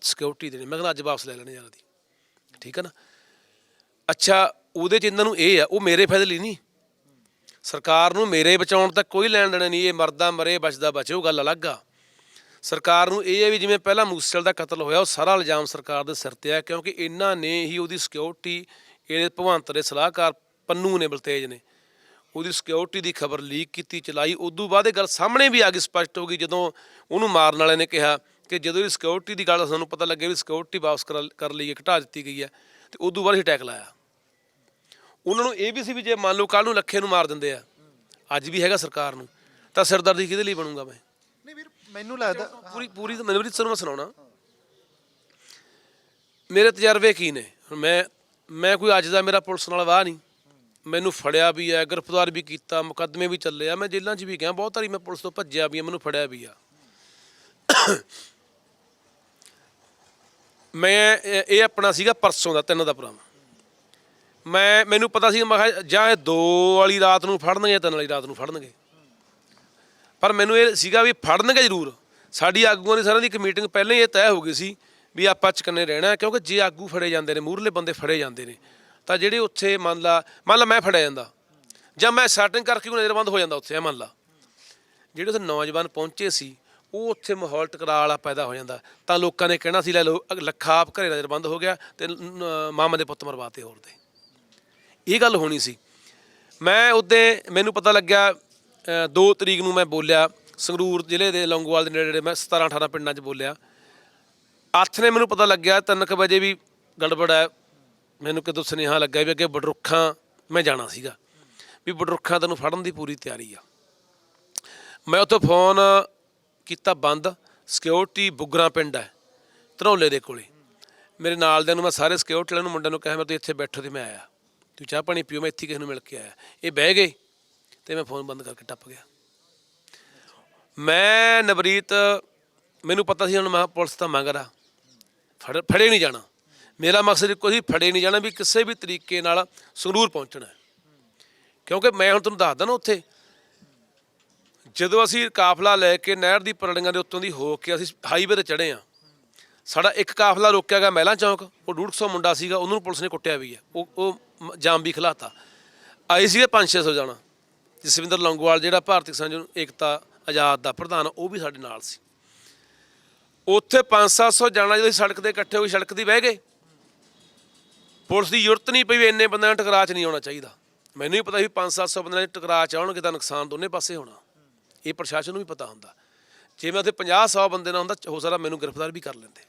ਸਿਕਿਉਰਿਟੀ ਦੇਣੀ। ਮੈਂ ਕਹਿੰਦਾ ਅੱਜ ਵਾਪਸ ਲੈ ਲੈਣੇ ਯਾਰ ਦੀ। ਠੀਕ ਹੈ ਨਾ? ਅੱਛਾ, ਉਹਦੇ ਚ ਇਹਨਾਂ ਨੂੰ ਇਹ ਆ, ਉਹ ਮੇਰੇ ਫਾਇਦੇ ਲਈ ਨਹੀਂ। ਸਰਕਾਰ ਨੂੰ ਮੇਰੇ ਬਚਾਉਣ ਤੱਕ ਕੋਈ ਲੈਣ ਦੇਣਾ ਨਹੀਂ। ਇਹ ਮਰਦਾ ਮਰੇ, ਬਚਦਾ ਬਚੇ, ਉਹ ਗੱਲ ਅਲੱਗ ਆ। ਸਰਕਾਰ ਨੂੰ ਇਹ ਹੈ ਵੀ ਜਿਵੇਂ ਪਹਿਲਾਂ ਮੂਸਲ ਦਾ ਕਤਲ ਹੋਇਆ, ਉਹ ਸਾਰਾ ਇਲਜ਼ਾਮ ਸਰਕਾਰ ਦੇ ਸਿਰ ਤੇ ਆ, ਕਿਉਂਕਿ ਇਹਨਾਂ ਨੇ ਹੀ ਉਹਦੀ ਸਿਕਿਉਰਿਟੀ ਇਹਦੇ ਭਗਵੰਤ ਦੇ ਸਲਾਹਕਾਰ ਪੰਨੂ ਨੇ ਬਲਤੇਜ ਨੇ। ਉਹਦੀ ਸਿਕਿਉਰਿਟੀ ਦੀ ਖਬਰ ਲੀਕ ਕੀਤੀ, ਚਲਾਈ। ਉਦੋਂ ਬਾਅਦ ਇਹ ਗੱਲ ਸਾਹਮਣੇ ਵੀ ਆ ਗਈ, ਸਪਸ਼ਟ ਹੋ ਗਈ, ਜਦੋਂ ਉਹਨੂੰ ਮਾਰਨ ਵਾਲੇ ਨੇ ਕਿਹਾ ਕਿ ਜਦੋਂ ਇਹ ਸਿਕਿਉਰਿਟੀ ਦੀ ਗੱਲ ਸਾਨੂੰ ਪਤਾ ਲੱਗਿਆ ਵੀ ਸਿਕਿਉਰਿਟੀ ਵਾਪਸ ਕਰ- ਲਈ ਹੈ ਘਟਾ ਦਿੱਤੀ ਗਈ ਹੈ ਤੇ ਉਦੋਂ ਬਾਅਦ ਹੀ ਅਟੈਕ ਲਾਇਆ। ਉਹਨਾਂ ਨੂੰ ਇਹ ਵੀ ਸੀ ਵੀ ਜੇ ਮੰਨ ਲਓ ਕੱਲ ਨੂੰ ਲੱਖੇ ਨੂੰ ਮਾਰ ਦਿੰਦੇ ਆ ਅੱਜ ਵੀ ਹੈਗਾ ਸਰਕਾਰ ਨੂੰ ਤਾਂ ਸਿਰਦਰਦੀ ਕਿਹਦੇ ਲਈ ਬਣੂੰਗਾ ਮੈਂ? ਨਹੀਂ ਵੀਰ ਮੈਨੂੰ ਲੱਗਦਾ ਪੂਰੀ ਪੂਰੀ ਮੈਨੂੰ ਵੀ ਤੁਹਾਨੂੰ ਸੁਣਾਉਣਾ। ਮੇਰੇ ਤਜਰਬੇ ਕੀ ਨੇ? ਹੁਣ ਮੈਂ ਮੈਂ ਕੋਈ ਅੱਜ ਦਾ ਮੇਰਾ ਪੁਲਿਸ ਨਾਲ ਵਾਹ ਨਹੀਂ। ਮੈਨੂੰ ਫੜਿਆ ਵੀ ਹੈ ਗ੍ਰਿਫਤਾਰ ਵੀ ਕੀਤਾ ਮੁਕੱਦਮੇ ਵੀ ਚੱਲੇ ਆ। ਮੈਂ ਜੇਲ੍ਹਾਂ 'ਚ ਵੀ ਗਿਆ ਬਹੁਤ ਵਾਰੀ ਮੈਂ ਪੁਲਿਸ ਤੋਂ ਭੱਜਿਆ ਵੀ ਆ ਮੈਨੂੰ ਫੜਿਆ ਵੀ ਆ। ਮੈਂ ਇਹ ਇਹ ਆਪਣਾ ਸੀਗਾ ਪਰਸੋਂ ਦਾ ਤਿੰਨ ਦਾ ਪ੍ਰੋਗਰਾਮ। ਮੈਂ ਮੈਨੂੰ ਪਤਾ ਸੀ ਮੈਂ ਕਿਹਾ ਜਾਂ ਇਹ ਦੋ ਵਾਲੀ ਰਾਤ ਨੂੰ ਫੜਨਗੇ ਜਾਂ ਤਿੰਨ ਵਾਲੀ ਰਾਤ ਨੂੰ ਫੜਨਗੇ। ਪਰ ਮੈਨੂੰ ਇਹ ਸੀਗਾ ਵੀ ਫੜਨਗੇ ਜ਼ਰੂਰ। ਸਾਡੀ ਆਗੂਆਂ ਦੀ ਸਾਰਿਆਂ ਦੀ ਇੱਕ ਮੀਟਿੰਗ ਪਹਿਲਾਂ ਹੀ ਇਹ ਤੈਅ ਹੋ ਗਈ ਸੀ ਵੀ ਆਪਾਂ ਚਕੰਨੇ ਰਹਿਣਾ ਹੈ, ਕਿਉਂਕਿ ਜੇ ਆਗੂ ਫੜੇ ਜਾਂਦੇ ਨੇ ਮੂਹਰਲੇ ਬੰਦੇ ਫੜੇ ਜਾਂਦੇ ਨੇ ਤਾਂ ਜਿਹੜੇ ਉੱਥੇ ਮੰਨ ਲਾ ਮੰਨ ਲਾ ਮੈਂ ਫੜਿਆ ਜਾਂਦਾ ਜਾਂ ਮੈਂ ਸੈਟਿੰਗ ਕਰਕੇ ਕੋਈ ਨਜ਼ਰਬੰਦ ਹੋ ਜਾਂਦਾ ਉੱਥੇ ਇਹ ਮੰਨ ਲਾ। ਜਿਹੜੇ ਉੱਥੇ ਨੌਜਵਾਨ ਪਹੁੰਚੇ ਸੀ ਉਹ ਉੱਥੇ ਮਾਹੌਲ ਟਕਰਾਅ ਵਾਲਾ ਪੈਦਾ ਹੋ ਜਾਂਦਾ। ਤਾਂ ਲੋਕਾਂ ਨੇ ਕਹਿਣਾ ਸੀ, ਲੈ ਲੋ ਲੱਖਾ ਆਪ ਘਰੇ ਨਜ਼ਰਬੰਦ ਹੋ ਗਿਆ ਤੇ ਮਾਮਾ ਦੇ ਪੁੱਤ ਮਰਵਾਤੇ ਹੋਰ ਦੇ। ਇਹ ਗੱਲ ਹੋਣੀ ਸੀ। ਮੈਂ ਉੱਤੇ ਮੈਨੂੰ ਪਤਾ ਲੱਗਿਆ 2 ਤਰੀਕ ਨੂੰ ਮੈਂ ਬੋਲਿਆ, ਸੰਗਰੂਰ ਜ਼ਿਲ੍ਹੇ ਦੇ ਲੌਂਗੋਵਾਲ ਦੇ ਨੇੜੇ ਮੈਂ 17 18 ਪਿੰਡਾਂ 'ਚ ਬੋਲਿਆ। ਅੱਠ ਨੇ ਮੈਨੂੰ ਪਤਾ ਲੱਗਿਆ 3 ਵਜੇ ਵੀ ਗੜਬੜ ਹੈ। ਮੈਨੂੰ ਕਿਦੋਂ ਸੁਨੇਹਾ ਲੱਗਾ ਵੀ ਅੱਗੇ ਬਡਰੁੱਖਾਂ ਮੈਂ ਜਾਣਾ ਸੀਗਾ। ਵੀ ਬਡਰੁੱਖਾਂ ਤੈਨੂੰ ਫੜਨ ਦੀ ਪੂਰੀ ਤਿਆਰੀ ਆ। ਮੈਂ ਉੱਥੋਂ ਫੋਨ ਕੀਤਾ ਬੰਦ ਸਿਕਿਉਰਿਟੀ ਬੁਗਰਾ ਪਿੰਡ ਹੈ, ਧਰੌਲੇ ਦੇ ਕੋਲੇ। ਮੇਰੇ ਨਾਲ ਦੇ ਨੂੰ ਮੈਂ ਸਾਰੇ ਸਿਕਿਉਰਿਟੀ ਵਾਲਿਆਂ ਨੂੰ, ਮੁੰਡਿਆਂ ਨੂੰ ਕਿਹਾ ਮੈਂ, ਤੁਸੀਂ ਇੱਥੇ ਬੈਠੋ ਤੇ ਮੈਂ ਆਇਆ। ਤੂੰ ਚਾਹ ਪਾਣੀ ਪੀਓ, ਮੈਂ ਇੱਥੇ ਕਿਸੇ ਨੂੰ ਮਿਲ ਕੇ ਆਇਆ। ਇਹ ਬਹਿ ਗਏ ਤੇ ਮੈਂ ਫੋਨ ਬੰਦ ਕਰਕੇ ਟੱਪ ਗਿਆ। ਮੈਂ, ਨਵਰੀਤ, ਮੈਨੂੰ ਪਤਾ ਸੀ, ਹੁਣ ਮੈਂ ਪੁਲਿਸ ਤਾਂ ਮੰਗ ਰਾ ਫੜ, ਫੜੇ ਨਹੀਂ ਜਾਣਾ। ਮੇਰਾ ਮਕਸਦ ਇੱਕੋ ਸੀ, ਫੜੇ ਨਹੀਂ ਜਾਣਾ ਵੀ ਕਿਸੇ ਵੀ ਤਰੀਕੇ ਨਾਲ ਸੰਗਰੂਰ ਪਹੁੰਚਣਾ। ਕਿਉਂਕਿ ਮੈਂ ਹੁਣ ਤੁਹਾਨੂੰ ਦੱਸਦਾ ਨਾ ਉੱਥੇ ਜਦੋਂ ਅਸੀਂ ਕਾਫਲਾ ਲੈ ਕੇ ਨਹਿਰ ਦੀ ਪਰੜੀਆਂ ਦੇ ਉੱਤੋਂ ਦੀ ਹੋ ਕੇ ਅਸੀਂ ਹਾਈਵੇ ਤੇ ਚੜ੍ਹੇ ਆ ਸਾਡਾ ਇੱਕ ਕਾਫਲਾ ਰੋਕਿਆ ਗਿਆ ਮਹਿਲਾ ਚੌਂਕ, ਉਹ 150 ਮੁੰਡਾ ਸੀਗਾ, ਉਹਨੂੰ ਪੁਲਿਸ ਨੇ ਕੁੱਟਿਆ ਵੀ ਹੈ, ਉਹ ਉਹ ਜਾਮ ਵੀ ਖਲਾਤਾ। ਆਏ ਸੀਗੇ 5-600 ਜਾਣਾ। ਜਸਵਿੰਦਰ ਲੌਂਗੋਵਾਲ, ਜਿਹੜਾ ਭਾਰਤੀ ਕਿਸਾਨ ਏਕਤਾ, ਆਜ਼ਾਦ ਦਾ ਪ੍ਰਧਾਨ, ਉਹ ਵੀ ਸਾਡੇ ਨਾਲ ਸੀ। ਉੱਥੇ 5-700 ਜਾਣਾ ਜਦੋਂ ਸੜਕ ਤੇ ਇਕੱਠੇ ਹੋਈ ਸੜਕ ਦੀ ਬਹਿ ਗਏ। ਪੁਲਿਸ ਦੀ ਜ਼ਰੂਰਤ ਨਹੀਂ ਪਈ ਵੀ ਇੰਨੇ ਬੰਦਿਆਂ ਨਾਲ ਟਕਰਾਅ 'ਚ ਨਹੀਂ ਆਉਣਾ ਚਾਹੀਦਾ। ਮੈਨੂੰ ਹੀ ਪਤਾ ਸੀ 5-700 ਬੰਦਿਆਂ ਦੇ ਟਕਰਾਅ 'ਚ ਆਉਣਗੇ ਤਾਂ ਨੁਕਸਾਨ ਦੋਨੇ ਪਾਸੇ ਹੋਣਾ। ਇਹ ਪ੍ਰਸ਼ਾਸਨ ਨੂੰ ਵੀ ਪਤਾ ਹੁੰਦਾ। ਜੇ ਮੈਂ ਉੱਥੇ 50-100 ਬੰਦੇ ਨਾਲ ਹੁੰਦਾ, ਹੋ ਸਕਦਾ ਮੈਨੂੰ ਗ੍ਰਿਫਤਾਰ ਵੀ ਕਰ ਲੈਂਦੇ।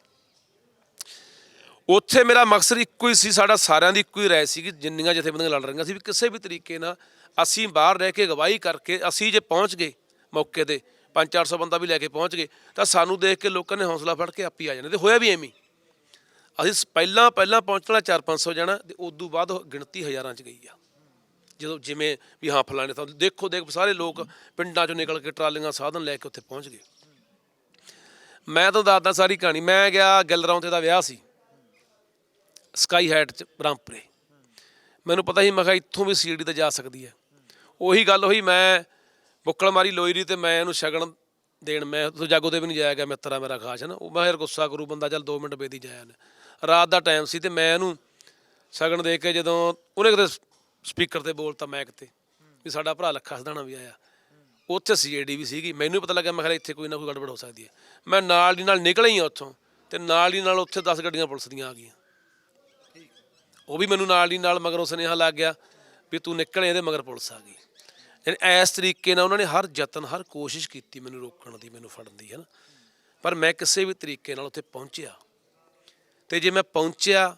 ਉੱਥੇ ਮੇਰਾ ਮਕਸਦ ਇੱਕੋ ਹੀ ਸੀ, ਸਾਡਾ ਸਾਰਿਆਂ ਦੀ ਇੱਕੋ ਹੀ ਰਾਏ ਸੀ ਕਿ ਜਿੰਨੀਆਂ ਜਥੇਬੰਦੀਆਂ ਲੜ ਰਹੀਆਂ ਸੀ, ਵੀ ਕਿਸੇ ਵੀ ਤਰੀਕੇ ਨਾਲ ਅਸੀਂ ਬਾਹਰ ਰਹਿ ਕੇ ਗਵਾਹੀ ਕਰਕੇ, ਅਸੀਂ ਜੇ ਪਹੁੰਚ ਗਏ ਮੌਕੇ ਤੇ 5-400 ਬੰਦਾ ਵੀ ਲੈ ਕੇ ਪਹੁੰਚ ਗਏ, ਤਾਂ ਸਾਨੂੰ ਦੇਖ ਕੇ ਲੋਕਾਂ ਨੇ ਹੌਸਲਾ ਫੜ ਕੇ ਆਪੀ ਆ ਜਾਣੇ, ਤੇ ਹੋਇਆ ਵੀ ਐਵੇਂ ਅਸੀਂ ਪਹਿਲਾਂ ਪਹਿਲਾਂ ਪਹੁੰਚਣਾ 4-500 ਜਾਣਾ, ਤੇ ਤੋਂ ਬਾਅਦ ਗਿਣਤੀ ਹਜ਼ਾਰਾਂ 'ਚ ਗਈ ਆ। ਜਦੋਂ ਜਿਵੇਂ ਵੀ ਹਾਂ, ਫਲਾਣੇ ਤਾਂ ਦੇਖੋ, ਦੇਖ, ਸਾਰੇ ਲੋਕ ਪਿੰਡਾਂ 'ਚੋਂ ਨਿਕਲ ਕੇ ਟਰਾਲੀਆਂ ਸਾਧਨ ਲੈ ਕੇ ਉੱਥੇ ਪਹੁੰਚ ਗਏ। ਮੈਂ ਤਾਂ ਦੱਸਦਾ ਸਾਰੀ ਕਹਾਣੀ, ਮੈਂ ਗਿਆ ਗਿੱਲਰਾਉਂ ਤੇ ਦਾ ਵਿਆਹ ਸੀ, ਸਕਾਈ ਹੈਟ ਚ ਬ੍ਰਹਮਪੁਰੇ ਮੈਨੂੰ ਪਤਾ ਸੀ, ਮੈਂ ਕਿਹਾ ਇੱਥੋਂ ਵੀ ਸੀਡੀ ਤੇ ਜਾ ਸਕਦੀ ਹੈ। ਉਹੀ ਗੱਲ ਹੋਈ, ਮੈਂ ਬੁੱਕਲ ਮਾਰੀ ਲੋਈਰੀ ਤੇ ਮੈਂ ਇਹਨੂੰ ਸ਼ਗਨ ਦੇਣ, ਮੈਂ ਉੱਥੇ ਜਾਗੋ ਤੇ ਵੀ ਨਹੀਂ ਜਾਇਆ ਗਿਆ ਮਿੱਤਰਾ ਮੇਰਾ ਖਾਸ ਹੈ ਨਾ। ਉਹ ਮੈਂ ਯਾਰ ਗੁੱਸਾ ਕਰੂ, ਬੰਦਾ ਚੱਲ 2 ਮਿੰਟ ਬੇਦੀ ਜਾਇਆ ਨੇ। ਰਾਤ ਦਾ ਟਾਈਮ ਸੀ ਤੇ ਮੈਂ ਇਹਨੂੰ ਸ਼ਗਨ ਦੇ ਕੇ ਜਦੋਂ ਉਹਨੇ ਕਿਤੇ ਸਪੀਕਰ ਤੇ ਬੋਲਤਾ ਮੈਕ ਤੇ, ਵੀ ਸਾਡਾ ਭਰਾ ਲੱਖਾ ਸਦਾਣਾ ਵੀ ਆਇਆ। ਉੱਥੇ ਸੀਏਡੀ ਵੀ ਸੀਗੀ, ਮੈਨੂੰ ਵੀ ਪਤਾ ਲੱਗਾ ਮੈਂ ਕਿਹਾ ਇੱਥੇ ਕੋਈ ਨਾ ਕੋਈ ਗੜਬੜ ਹੋ ਸਕਦੀ ਹੈ। ਮੈਂ ਨਾਲ ਦੀ ਨਾਲ ਨਿਕਲ ਹੀ ਉੱਥੋਂ, ਤੇ ਨਾਲ ਦੀ ਨਾਲ ਉੱਥੇ 10 ਗੱਡੀਆਂ ਪੁਲਿਸ ਦੀਆਂ ਆ ਗਈਆਂ। ਉਹ ਵੀ ਮੈਨੂੰ ਨਾਲ ਦੀ ਨਾਲ ਮਗਰੋਂ ਸੁਨੇਹਾ ਲੱਗ ਗਿਆ ਵੀ ਤੂੰ ਨਿਕਲ ਇਹਦੇ ਮਗਰ ਪੁਲਿਸ ਆ ਗਈ। ਯਾਨੀ ਇਸ ਤਰੀਕੇ ਨਾਲ ਉਹਨਾਂ ਨੇ ਹਰ ਯਤਨ, ਹਰ ਕੋਸ਼ਿਸ਼ ਕੀਤੀ ਮੈਨੂੰ ਰੋਕਣ ਦੀ, ਮੈਨੂੰ ਫੜਨ ਦੀ ਹੈ ਨਾ ਪਰ ਮੈਂ ਕਿਸੇ ਵੀ ਤਰੀਕੇ ਨਾਲ ਉੱਥੇ ਪਹੁੰਚਿਆ। ਤੇ ਜੇ ਮੈਂ ਪਹੁੰਚਿਆ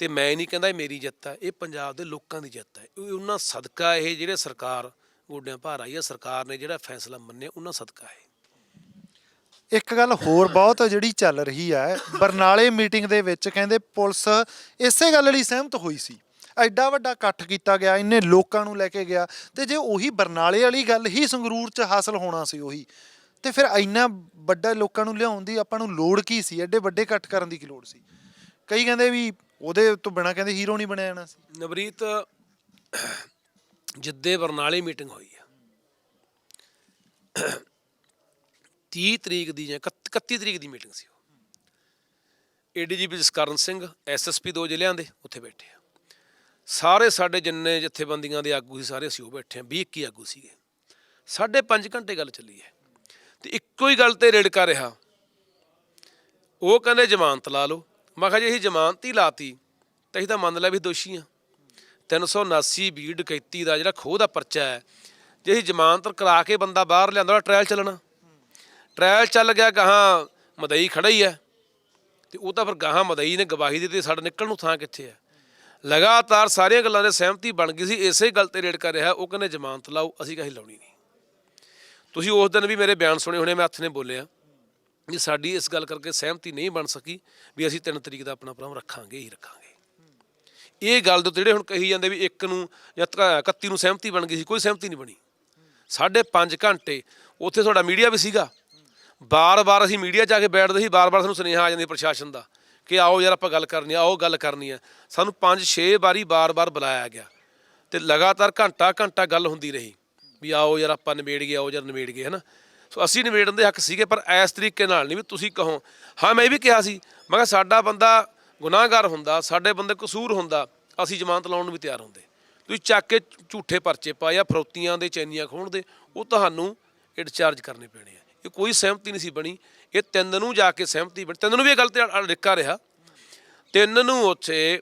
ਤੇ ਮੈਂ ਨਹੀਂ ਕਹਿੰਦਾ ਇਹ ਮੇਰੀ ਜਿੱਤ ਹੈ ਇਹ ਪੰਜਾਬ ਦੇ ਲੋਕਾਂ ਦੀ ਜਿੱਤ ਹੈ ਇਹ ਉਹਨਾਂ ਸਦਕਾ ਇਹ ਜਿਹੜੇ ਸਰਕਾਰ ਗੋਡਿਆਂ ਭਾਰ ਆਈ ਹੈ ਸਰਕਾਰ ਨੇ ਜਿਹੜਾ ਫੈਸਲਾ ਮੰਨਿਆ, ਉਹਨਾਂ ਸਦਕਾ ਹੈ ਇੱਕ ਗੱਲ ਹੋਰ ਬਹੁਤ ਜਿਹੜੀ ਚੱਲ ਰਹੀ ਹੈ ਬਰਨਾਲੇ ਮੀਟਿੰਗ ਦੇ ਵਿੱਚ ਕਹਿੰਦੇ ਪੁਲਿਸ ਇਸੇ ਗੱਲ ਲਈ ਸਹਿਮਤ ਹੋਈ ਸੀ। ਐਡਾ ਵੱਡਾ ਇਕੱਠ ਕੀਤਾ ਗਿਆ, ਇੰਨੇ ਲੋਕਾਂ ਨੂੰ ਲੈ ਕੇ ਗਿਆ, ਤੇ ਜੇ ਉਹੀ ਬਰਨਾਲੇ ਵਾਲੀ ਗੱਲ ਹੀ ਸੰਗਰੂਰ 'ਚ ਹਾਸਲ ਹੋਣਾ ਸੀ ਉਹੀ, ਤੇ ਫਿਰ ਇੰਨਾ ਵੱਡਾ ਲੋਕਾਂ ਨੂੰ ਲਿਆਉਣ ਦੀ ਆਪਾਂ ਨੂੰ ਲੋੜ ਕੀ ਸੀ? ਐਡੇ ਵੱਡੇ ਇਕੱਠ ਕਰਨ ਦੀ ਕੀ ਲੋੜ ਸੀ? ਕਈ ਕਹਿੰਦੇ ਵੀ ਉਹਦੇ ਤੋਂ ਬਿਨਾ ਕਹਿੰਦੇ ਹੀਰੋ ਨਹੀਂ ਬਣਿਆ ਜਾਣਾ ਸੀ। ਨਵਰੀਤ, ਜਿੱਦੇ ਬਰਨਾਲੇ ਮੀਟਿੰਗ ਹੋਈ ਆ। 30 ਤਰੀਕ ਦੀ ਜਾਂ 31 ਤਰੀਕ ਦੀ ਮੀਟਿੰਗ ਸੀ ਉਹ। ਏਡੀਜੀਪੀ ਜਸਕਰਨ ਸਿੰਘ ਐਸਐਸਪੀ ਦੋ ਜ਼ਿਲ੍ਹਿਆਂ ਦੇ ਉੱਥੇ ਬੈਠੇ ਆ। ਸਾਰੇ ਸਾਡੇ ਜਿੰਨੇ ਜਥੇਬੰਦੀਆਂ ਦੇ ਆਗੂ ਸੀ, ਸਾਰੇ ਅਸੀਂ ਉਹ ਬੈਠੇ ਆ 20 21 ਆਗੂ ਸੀਗੇ। ਸਾਢੇ ਪੰਜ ਘੰਟੇ ਗੱਲ ਚੱਲੀ ਹੈ। ਤੇ ਇੱਕੋ ਹੀ ਗੱਲ ਤੇ ਰੇੜਕਾ ਰਿਹਾ। ਉਹ ਕਹਿੰਦੇ ਜ਼ਮਾਨਤ ਲਾ ਲਓ। ਮੈਂ ਕਿਹਾ ਜੇ ਅਸੀਂ ਜ਼ਮਾਨਤ ਹੀ ਲਾਤੀ, ਤਾਂ ਅਸੀਂ ਤਾਂ ਮੰਨ ਲਿਆ ਵੀ ਦੋਸ਼ੀ ਆ। 379 ਬੀ ਡਕੈਤੀ ਦਾ ਜਿਹੜਾ ਖੋਹ ਦਾ ਪਰਚਾ ਹੈ, ਜੇ ਅਸੀਂ ਜ਼ਮਾਨਤ ਕਰਾ ਕੇ ਬੰਦਾ ਬਾਹਰ ਲਿਆਂਦਾ ਉਹਦਾ ਟ੍ਰਾਇਲ ਚੱਲਣਾ। ਟ੍ਰਾਇਲ ਚੱਲ ਗਿਆ, ਗਾਹਾਂ ਮਦਈ ਖੜਾ ਹੀ। ਹੈ ਤੇ ਉਹ ਤਾਂ ਫਿਰ ਗਾਹਾਂ ਮਦਈ ਨੇ ਗਵਾਹੀ ਦਿੱਤੀ, ਸਾਡਾ ਨਿਕਲਣ ਨੂੰ ਥਾਂ ਕਿੱਥੇ ਹੈ? ਲਗਾਤਾਰ ਸਾਰੀਆਂ ਗੱਲਾਂ ਦੇ ਸਹਿਮਤੀ ਬਣ ਗਈ ਸੀ, ਇਸੇ ਗੱਲ ਤੇ ਰੇੜ ਕਰ ਰਿਹਾ, ਉਹ ਕਹਿੰਦੇ ਜ਼ਮਾਨਤ ਲਾਓ, ਅਸੀਂ ਕਹੀ ਲਾਉਣੀ ਨਹੀਂ। ਤੁਸੀਂ ਉਸ ਦਿਨ ਵੀ ਮੇਰੇ ਬਿਆਨ ਸੁਣੇ ਹੋਣੇ, ਮੈਂ ਹੱਥ ਨੇ ਬੋਲਿਆ। ਵੀ ਸਾਡੀ ਇਸ ਗੱਲ ਕਰਕੇ ਸਹਿਮਤੀ ਨਹੀਂ ਬਣ ਸਕੀ ਵੀ ਅਸੀਂ 3 ਤਰੀਕ ਦਾ ਆਪਣਾ ਪ੍ਰੋਗਰਾਮ ਰੱਖਾਂਗੇ ਹੀ ਰੱਖਾਂਗੇ। ਇਹ ਗੱਲ ਦੇ ਜਿਹੜੇ ਹੁਣ ਕਹੀ ਜਾਂਦੇ ਵੀ ਇੱਕ ਨੂੰ ਜਾਂ 31 ਨੂੰ ਸਹਿਮਤੀ ਬਣ ਗਈ ਸੀ, ਕੋਈ ਸਹਿਮਤੀ ਨਹੀਂ ਬਣੀ। ਸਾਢੇ 5 ਘੰਟੇ ਉੱਥੇ ਤੁਹਾਡਾ ਮੀਡੀਆ ਵੀ ਸੀਗਾ। ਬਾਰ-ਬਾਰ ਅਸੀਂ ਮੀਡੀਆ 'ਚ ਆ ਕੇ ਬੈਠਦੇ ਸੀ, ਬਾਰ-ਬਾਰ ਸਾਨੂੰ ਸੁਨੇਹਾ ਆ ਜਾਂਦੀ ਪ੍ਰਸ਼ਾਸਨ ਦਾ ਕਿ ਆਓ ਯਾਰ ਆਪਾਂ ਗੱਲ ਕਰਨੀ ਆ, ਆਓ ਗੱਲ ਕਰਨੀ ਆ। ਸਾਨੂੰ 5-6 ਵਾਰੀ ਬਾਰ-ਬਾਰ ਬੁਲਾਇਆ ਗਿਆ ਤੇ ਲਗਾਤਾਰ ਘੰਟਾ ਘੰਟਾ ਗੱਲ ਹੁੰਦੀ ਰਹੀ ਵੀ ਆਓ ਯਾਰ ਆਪਾਂ ਨਿਬੇੜ ਗਏ, ਆਓ ਯਾਰ ਨਿਬੇੜ ਗਏ, ਹਨਾ? ਸੋ ਅਸੀਂ ਨਿਬੇੜਨ ਦੇ ਹੱਕ ਸੀਗੇ, ਪਰ ਇਸ ਤਰੀਕੇ ਨਾਲ ਨਹੀਂ ਵੀ ਤੁਸੀਂ ਕਹੋ। ਹਾਂ, ਮੈਂ ਇਹ ਵੀ ਕਿਹਾ ਸੀ, ਮੈਂ ਕਿਹਾ ਸਾਡਾ ਬੰਦਾ ਗੁਨਾਹਗਾਰ ਹੁੰਦਾ, ਸਾਡੇ ਬੰਦੇ ਕਸੂਰ ਹੁੰਦਾ, ਅਸੀਂ ਜ਼ਮਾਨਤ ਲਾਉਣ ਨੂੰ ਵੀ ਤਿਆਰ ਹੁੰਦੇ। ਤੁਸੀਂ ਚੱਕ ਕੇ ਝੂਠੇ ਪਰਚੇ ਪਾਏ ਆ, ਫਰੋਤੀਆਂ ਦੇ, ਚੈਨੀਆਂ ਖੋਣ ਦੇ, ਉਹ ਤੁਹਾਨੂੰ ਇਹ ਡਿਸਚਾਰਜ ਕਰਨੇ ਪੈਣੇ ਆ। ਇਹ ਕੋਈ ਸਹਿਮਤੀ ਨਹੀਂ ਸੀ ਬਣੀ, ਇਹ ਤਿੰਨ ਨੂੰ ਜਾ ਕੇ ਸਹਿਮਤੀ ਬਣੀ। ਤਿੰਨ ਨੂੰ ਵੀ ਇਹ ਗੱਲ ਤੇ ਅੜਿੱਕਾ ਰਿਹਾ। ਤਿੰਨ ਨੂੰ ਉੱਥੇ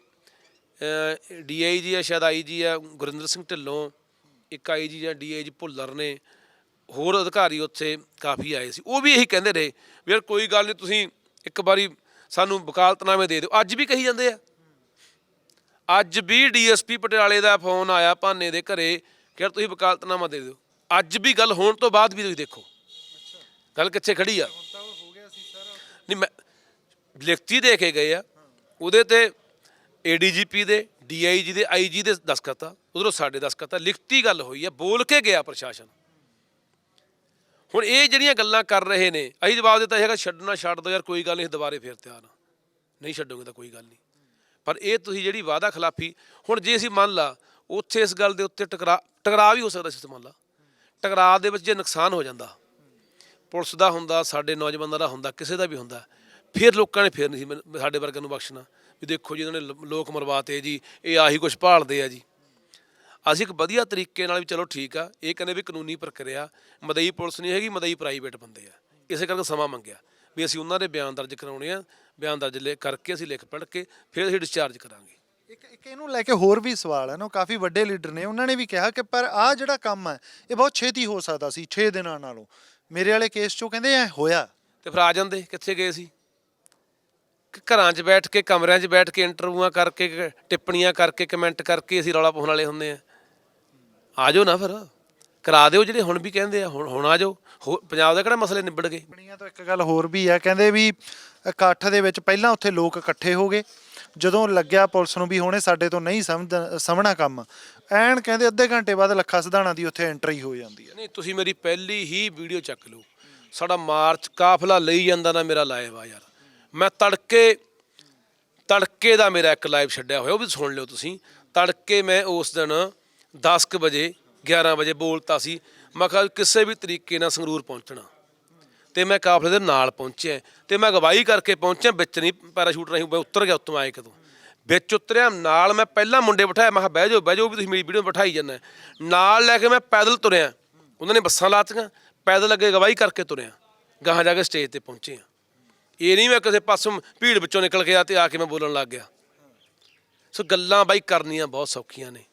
ਡੀਆਈਜੀ ਆ, ਸ਼ਾਇਦ ਆਈਜੀ ਆ, ਗੁਰਿੰਦਰ ਸਿੰਘ ਢਿੱਲੋਂ, ਇੱਕ ਆਈਜੀ ਜਾਂ ਡੀਆਈਜੀ ਭੁੱਲਰ ਨੇ ਹੋਰ ਅਧਿਕਾਰੀ ਉੱਥੇ ਕਾਫੀ ਆਏ ਸੀ। ਉਹ ਵੀ ਇਹੀ ਕਹਿੰਦੇ ਰਹੇ ਵੀ ਯਾਰ ਕੋਈ ਗੱਲ ਨਹੀਂ, ਤੁਸੀਂ ਇੱਕ ਵਾਰੀ ਸਾਨੂੰ ਵਕਾਲਤਨਾਮੇ ਦੇ ਦਿਓ। ਅੱਜ ਵੀ ਕਹੀ ਜਾਂਦੇ ਆ। ਅੱਜ ਵੀ ਡੀਐਸਪੀ ਪਟਿਆਲੇ ਦਾ ਫੋਨ ਆਇਆ ਭਾਨੇ ਦੇ ਘਰੇ ਕਿ ਯਾਰ ਤੁਸੀਂ ਵਕਾਲਤਨਾਮਾ ਦੇ ਦਿਓ। ਅੱਜ ਵੀ ਗੱਲ ਹੋਣ ਤੋਂ ਬਾਅਦ ਵੀ ਤੁਸੀਂ ਦੇਖੋ। ਗੱਲ ਕਿੱਥੇ ਖੜੀ ਆ? ਨਹੀਂ, ਮੈਂ ਲਿਖਤੀ ਦੇ ਕੇ ਗਏ ਆ। ਉਹਦੇ ਤੇ ਏਡੀਜੀਪੀ ਦੇ ਡੀਆਈਜੀ ਦੇ ਆਈਜੀ ਦੇ ਦਸਖਤ ਆ। ਉਧਰੋਂ ਸਾਡੇ ਦਸਖਤ ਆ। ਲਿਖਤੀ ਗੱਲ ਹੋਈ ਆ। ਬੋਲ ਕੇ ਗਿਆ ਪ੍ਰਸ਼ਾਸਨ। ਹੁਣ ਇਹ ਜਿਹੜੀਆਂ ਗੱਲਾਂ ਕਰ ਰਹੇ ਨੇ, ਅਸੀਂ ਜਵਾਬ ਦਿੱਤਾ ਹੈਗਾ ਛੱਡਣਾ ਛੱਡ ਦੋ ਯਾਰ, ਕੋਈ ਗੱਲ ਨਹੀਂ ਦੁਬਾਰੇ ਫੇਰ ਤਿਆਰ ਆ ਨਹੀਂ ਛੱਡੋਗੇ ਤਾਂ ਕੋਈ ਗੱਲ ਨਹੀਂ। ਪਰ ਇਹ ਤੁਸੀਂ ਜਿਹੜੀ ਵਾਅਦਾ ਖਿਲਾਫੀ, ਹੁਣ ਜੇ ਅਸੀਂ ਮੰਨ ਲਾ, ਉੱਥੇ ਇਸ ਗੱਲ ਦੇ ਉੱਤੇ ਟਕਰਾ ਟਕਰਾ ਵੀ ਹੋ ਸਕਦਾ ਸੀ, ਮੰਨ ਲਾ। ਟਕਰਾਅ ਦੇ ਵਿੱਚ ਜੇ ਨੁਕਸਾਨ ਹੋ ਜਾਂਦਾ, ਪੁਲਿਸ ਦਾ ਹੁੰਦਾ, ਸਾਡੇ ਨੌਜਵਾਨਾਂ ਦਾ ਹੁੰਦਾ, ਕਿਸੇ ਦਾ ਵੀ ਹੁੰਦਾ, ਫਿਰ ਲੋਕਾਂ ਨੇ ਫਿਰ ਨਹੀਂ ਸੀ, ਸਾਡੇ ਵਰਗਿਆਂ ਨੂੰ ਬਖਸ਼ਣਾ। ਵੀ ਦੇਖੋ ਜੀ, ਇਹਨਾਂ ਨੇ ਲੋਕ ਮਰਵਾਤੇ ਜੀ, ਇਹ ਆਹੀ ਕੁਝ ਭਾਲਦੇ ਆ ਜੀ। ਅਸੀਂ ਇੱਕ ਵਧੀਆ ਤਰੀਕੇ ਨਾਲ ਵੀ ਚਲੋ ਠੀਕ ਆ ਇਹ ਕਹਿੰਦੇ ਵੀ ਕਾਨੂੰਨੀ ਪ੍ਰਕਿਰਿਆ ਮਦਈ ਪੁਲਿਸ ਨਹੀਂ ਹੈਗੀ ਮਦਈ ਪ੍ਰਾਈਵੇਟ ਬੰਦੇ ਆ। ਇਸੇ ਕਰਕੇ ਸਮਾਂ ਮੰਗਿਆ ਵੀ ਅਸੀਂ ਉਹਨਾਂ ਦੇ ਬਿਆਨ ਦਰਜ ਕਰਾਉਣੇ ਆ ਬਿਆਨ ਦਰਜ ਲੈ ਕਰਕੇ ਅਸੀਂ ਲਿਖ ਪੜ੍ਹ ਕੇ ਫਿਰ ਅਸੀਂ ਡਿਸਚਾਰਜ ਕਰਾਂਗੇ। ਇੱਕ ਇੱਕ ਇਹਨੂੰ ਲੈ ਕੇ ਹੋਰ ਵੀ ਸਵਾਲ ਹੈ ਨਾ ਉਹ ਕਾਫੀ ਵੱਡੇ ਲੀਡਰ ਨੇ ਉਹਨਾਂ ਨੇ ਵੀ ਕਿਹਾ ਕਿ ਪਰ ਆ ਜਿਹੜਾ ਕੰਮ ਹੈ ਇਹ ਬਹੁਤ ਛੇਤੀ ਹੋ ਸਕਦਾ ਸੀ 6 ਦਿਨਾਂ ਨਾਲੋਂ। ਮੇਰੇ ਵਾਲੇ ਕੇਸ 'ਚੋਂ ਕਹਿੰਦੇ ਐ ਹੋਇਆ। ਤੇ ਫਿਰ ਆ ਜਾਂਦੇ ਕਿੱਥੇ ਗਏ ਸੀ? ਕਿ ਘਰਾਂ 'ਚ ਬੈਠ ਕੇ ਕਮਰਿਆਂ 'ਚ ਬੈਠ ਕੇ ਇੰਟਰਵਿਊਆਂ ਕਰਕੇ ਟਿੱਪਣੀਆਂ ਕਰਕੇ ਕਮੈਂਟ ਕਰਕੇ ਅਸੀਂ ਰੌਲਾ ਪਾਉਣ ਵਾਲੇ ਹੁੰਦੇ ਆ। ਆ ਜਾਓ ਨਾ ਫਿਰ। ਕਰਾ ਦਿਓ ਜਿਹੜੇ ਹੁਣ ਵੀ ਕਹਿੰਦੇ ਆ ਹੁਣ ਹੁਣ ਆ ਜਾਓ ਹੋ- ਪੰਜਾਬ ਦੇ ਕਿਹੜਾ ਮਸਲੇ ਨਿਬੜ ਗਏ? ਬਣੀਆਂ ਤੋਂ ਇੱਕ ਗੱਲ ਹੋਰ ਵੀ ਆ ਕਹਿੰਦੇ ਵੀ ਇਕੱਠ ਦੇ ਵਿੱਚ ਪਹਿਲਾਂ ਉੱਥੇ ਲੋਕ ਇਕੱਠੇ ਹੋ ਗਏ। ਜਦੋਂ ਲੱਗਿਆ ਪੁਲਿਸ ਨੂੰ ਵੀ ਹੁਣੇ ਸਾਡੇ ਤੋਂ ਨਹੀਂ ਸਮਝ ਸਮਝਣਾ ਕੰਮ ਐਨ ਕਹਿੰਦੇ ਅੱਧੇ ਘੰਟੇ ਬਾਅਦ ਲੱਖਾ ਸਿਧਾਣਾ ਦੀ ਉੱਥੇ ਐਂਟਰੀ ਹੋ ਜਾਂਦੀ ਹੈ ਨਹੀਂ ਤੁਸੀਂ ਮੇਰੀ ਪਹਿਲੀ ਹੀ ਵੀਡੀਓ ਚੱਕ ਲਓ। ਸਾਡਾ ਮਾਰਚ ਕਾਫਲਾ ਲਈ ਜਾਂਦਾ ਨਾ ਮੇਰਾ ਲਾਈਵ ਆ ਯਾਰ। ਮੈਂ ਤੜਕੇ ਤੜਕੇ ਦਾ ਮੇਰਾ ਇੱਕ ਲਾਈਵ ਛੱਡਿਆ ਹੋਇਆ ਉਹ ਵੀ ਸੁਣ ਲਿਓ ਤੁਸੀਂ। ਤੜਕੇ ਮੈਂ ਉਸ ਦਿਨ 10:00 ਵਜੇ 11 ਵਜੇ ਬੋਲਤਾ ਸੀ। ਮੈਂ ਕਿਹਾ ਕਿਸੇ ਵੀ ਤਰੀਕੇ ਨਾਲ ਸੰਗਰੂਰ ਪਹੁੰਚਣਾ। ਤੇ ਮੈਂ ਕਾਫਲੇ ਦੇ ਨਾਲ ਪਹੁੰਚਿਆ। ਤੇ ਮੈਂ ਅਗਵਾਈ ਕਰਕੇ ਪਹੁੰਚਿਆ, ਵਿੱਚ ਨਹੀਂ ਪੈਰਾਸ਼ੂਟ ਨਹੀਂ ਮੈਂ ਉੱਤਰ ਗਿਆ ਉੱਤੋਂ ਆਏ ਕਦੋਂ ਵਿੱਚ ਉਤਰਿਆ, ਨਾਲ ਮੈਂ ਪਹਿਲਾਂ ਮੁੰਡੇ ਬਿਠਾਇਆ ਮੈਂ ਕਿਹਾ ਬਹਿ ਜਾਓ ਬਹਿ ਜਾਓ ਵੀ ਤੁਸੀਂ ਮੇਰੀ ਵੀਡੀਓ ਬਿਠਾਈ ਜਾਂਦਾ ਨਾਲ ਲੈ ਕੇ ਮੈਂ ਪੈਦਲ ਤੁਰਿਆ। ਉਹਨਾਂ ਨੇ ਬੱਸਾਂ ਲਾਤੀਆਂ, ਪੈਦਲ ਅੱਗੇ ਅਗਵਾਈ ਕਰਕੇ ਤੁਰਿਆ। ਗਾਹਾਂ ਜਾ ਕੇ ਸਟੇਜ ਤੇ ਪਹੁੰਚੇ ਆ। ਇਹ ਨਹੀਂ ਮੈਂ ਕਿਸੇ ਪਾਸੋਂ ਭੀੜ ਵਿੱਚੋਂ ਨਿਕਲ ਕੇ ਆ ਤੇ ਆ ਕੇ ਮੈਂ ਬੋਲਣ ਲੱਗ ਗਿਆ। ਸੋ ਗੱਲਾਂ ਬਾਈ ਕਰਨੀਆਂ ਬਹੁਤ ਸੌਖੀਆਂ ਨੇ।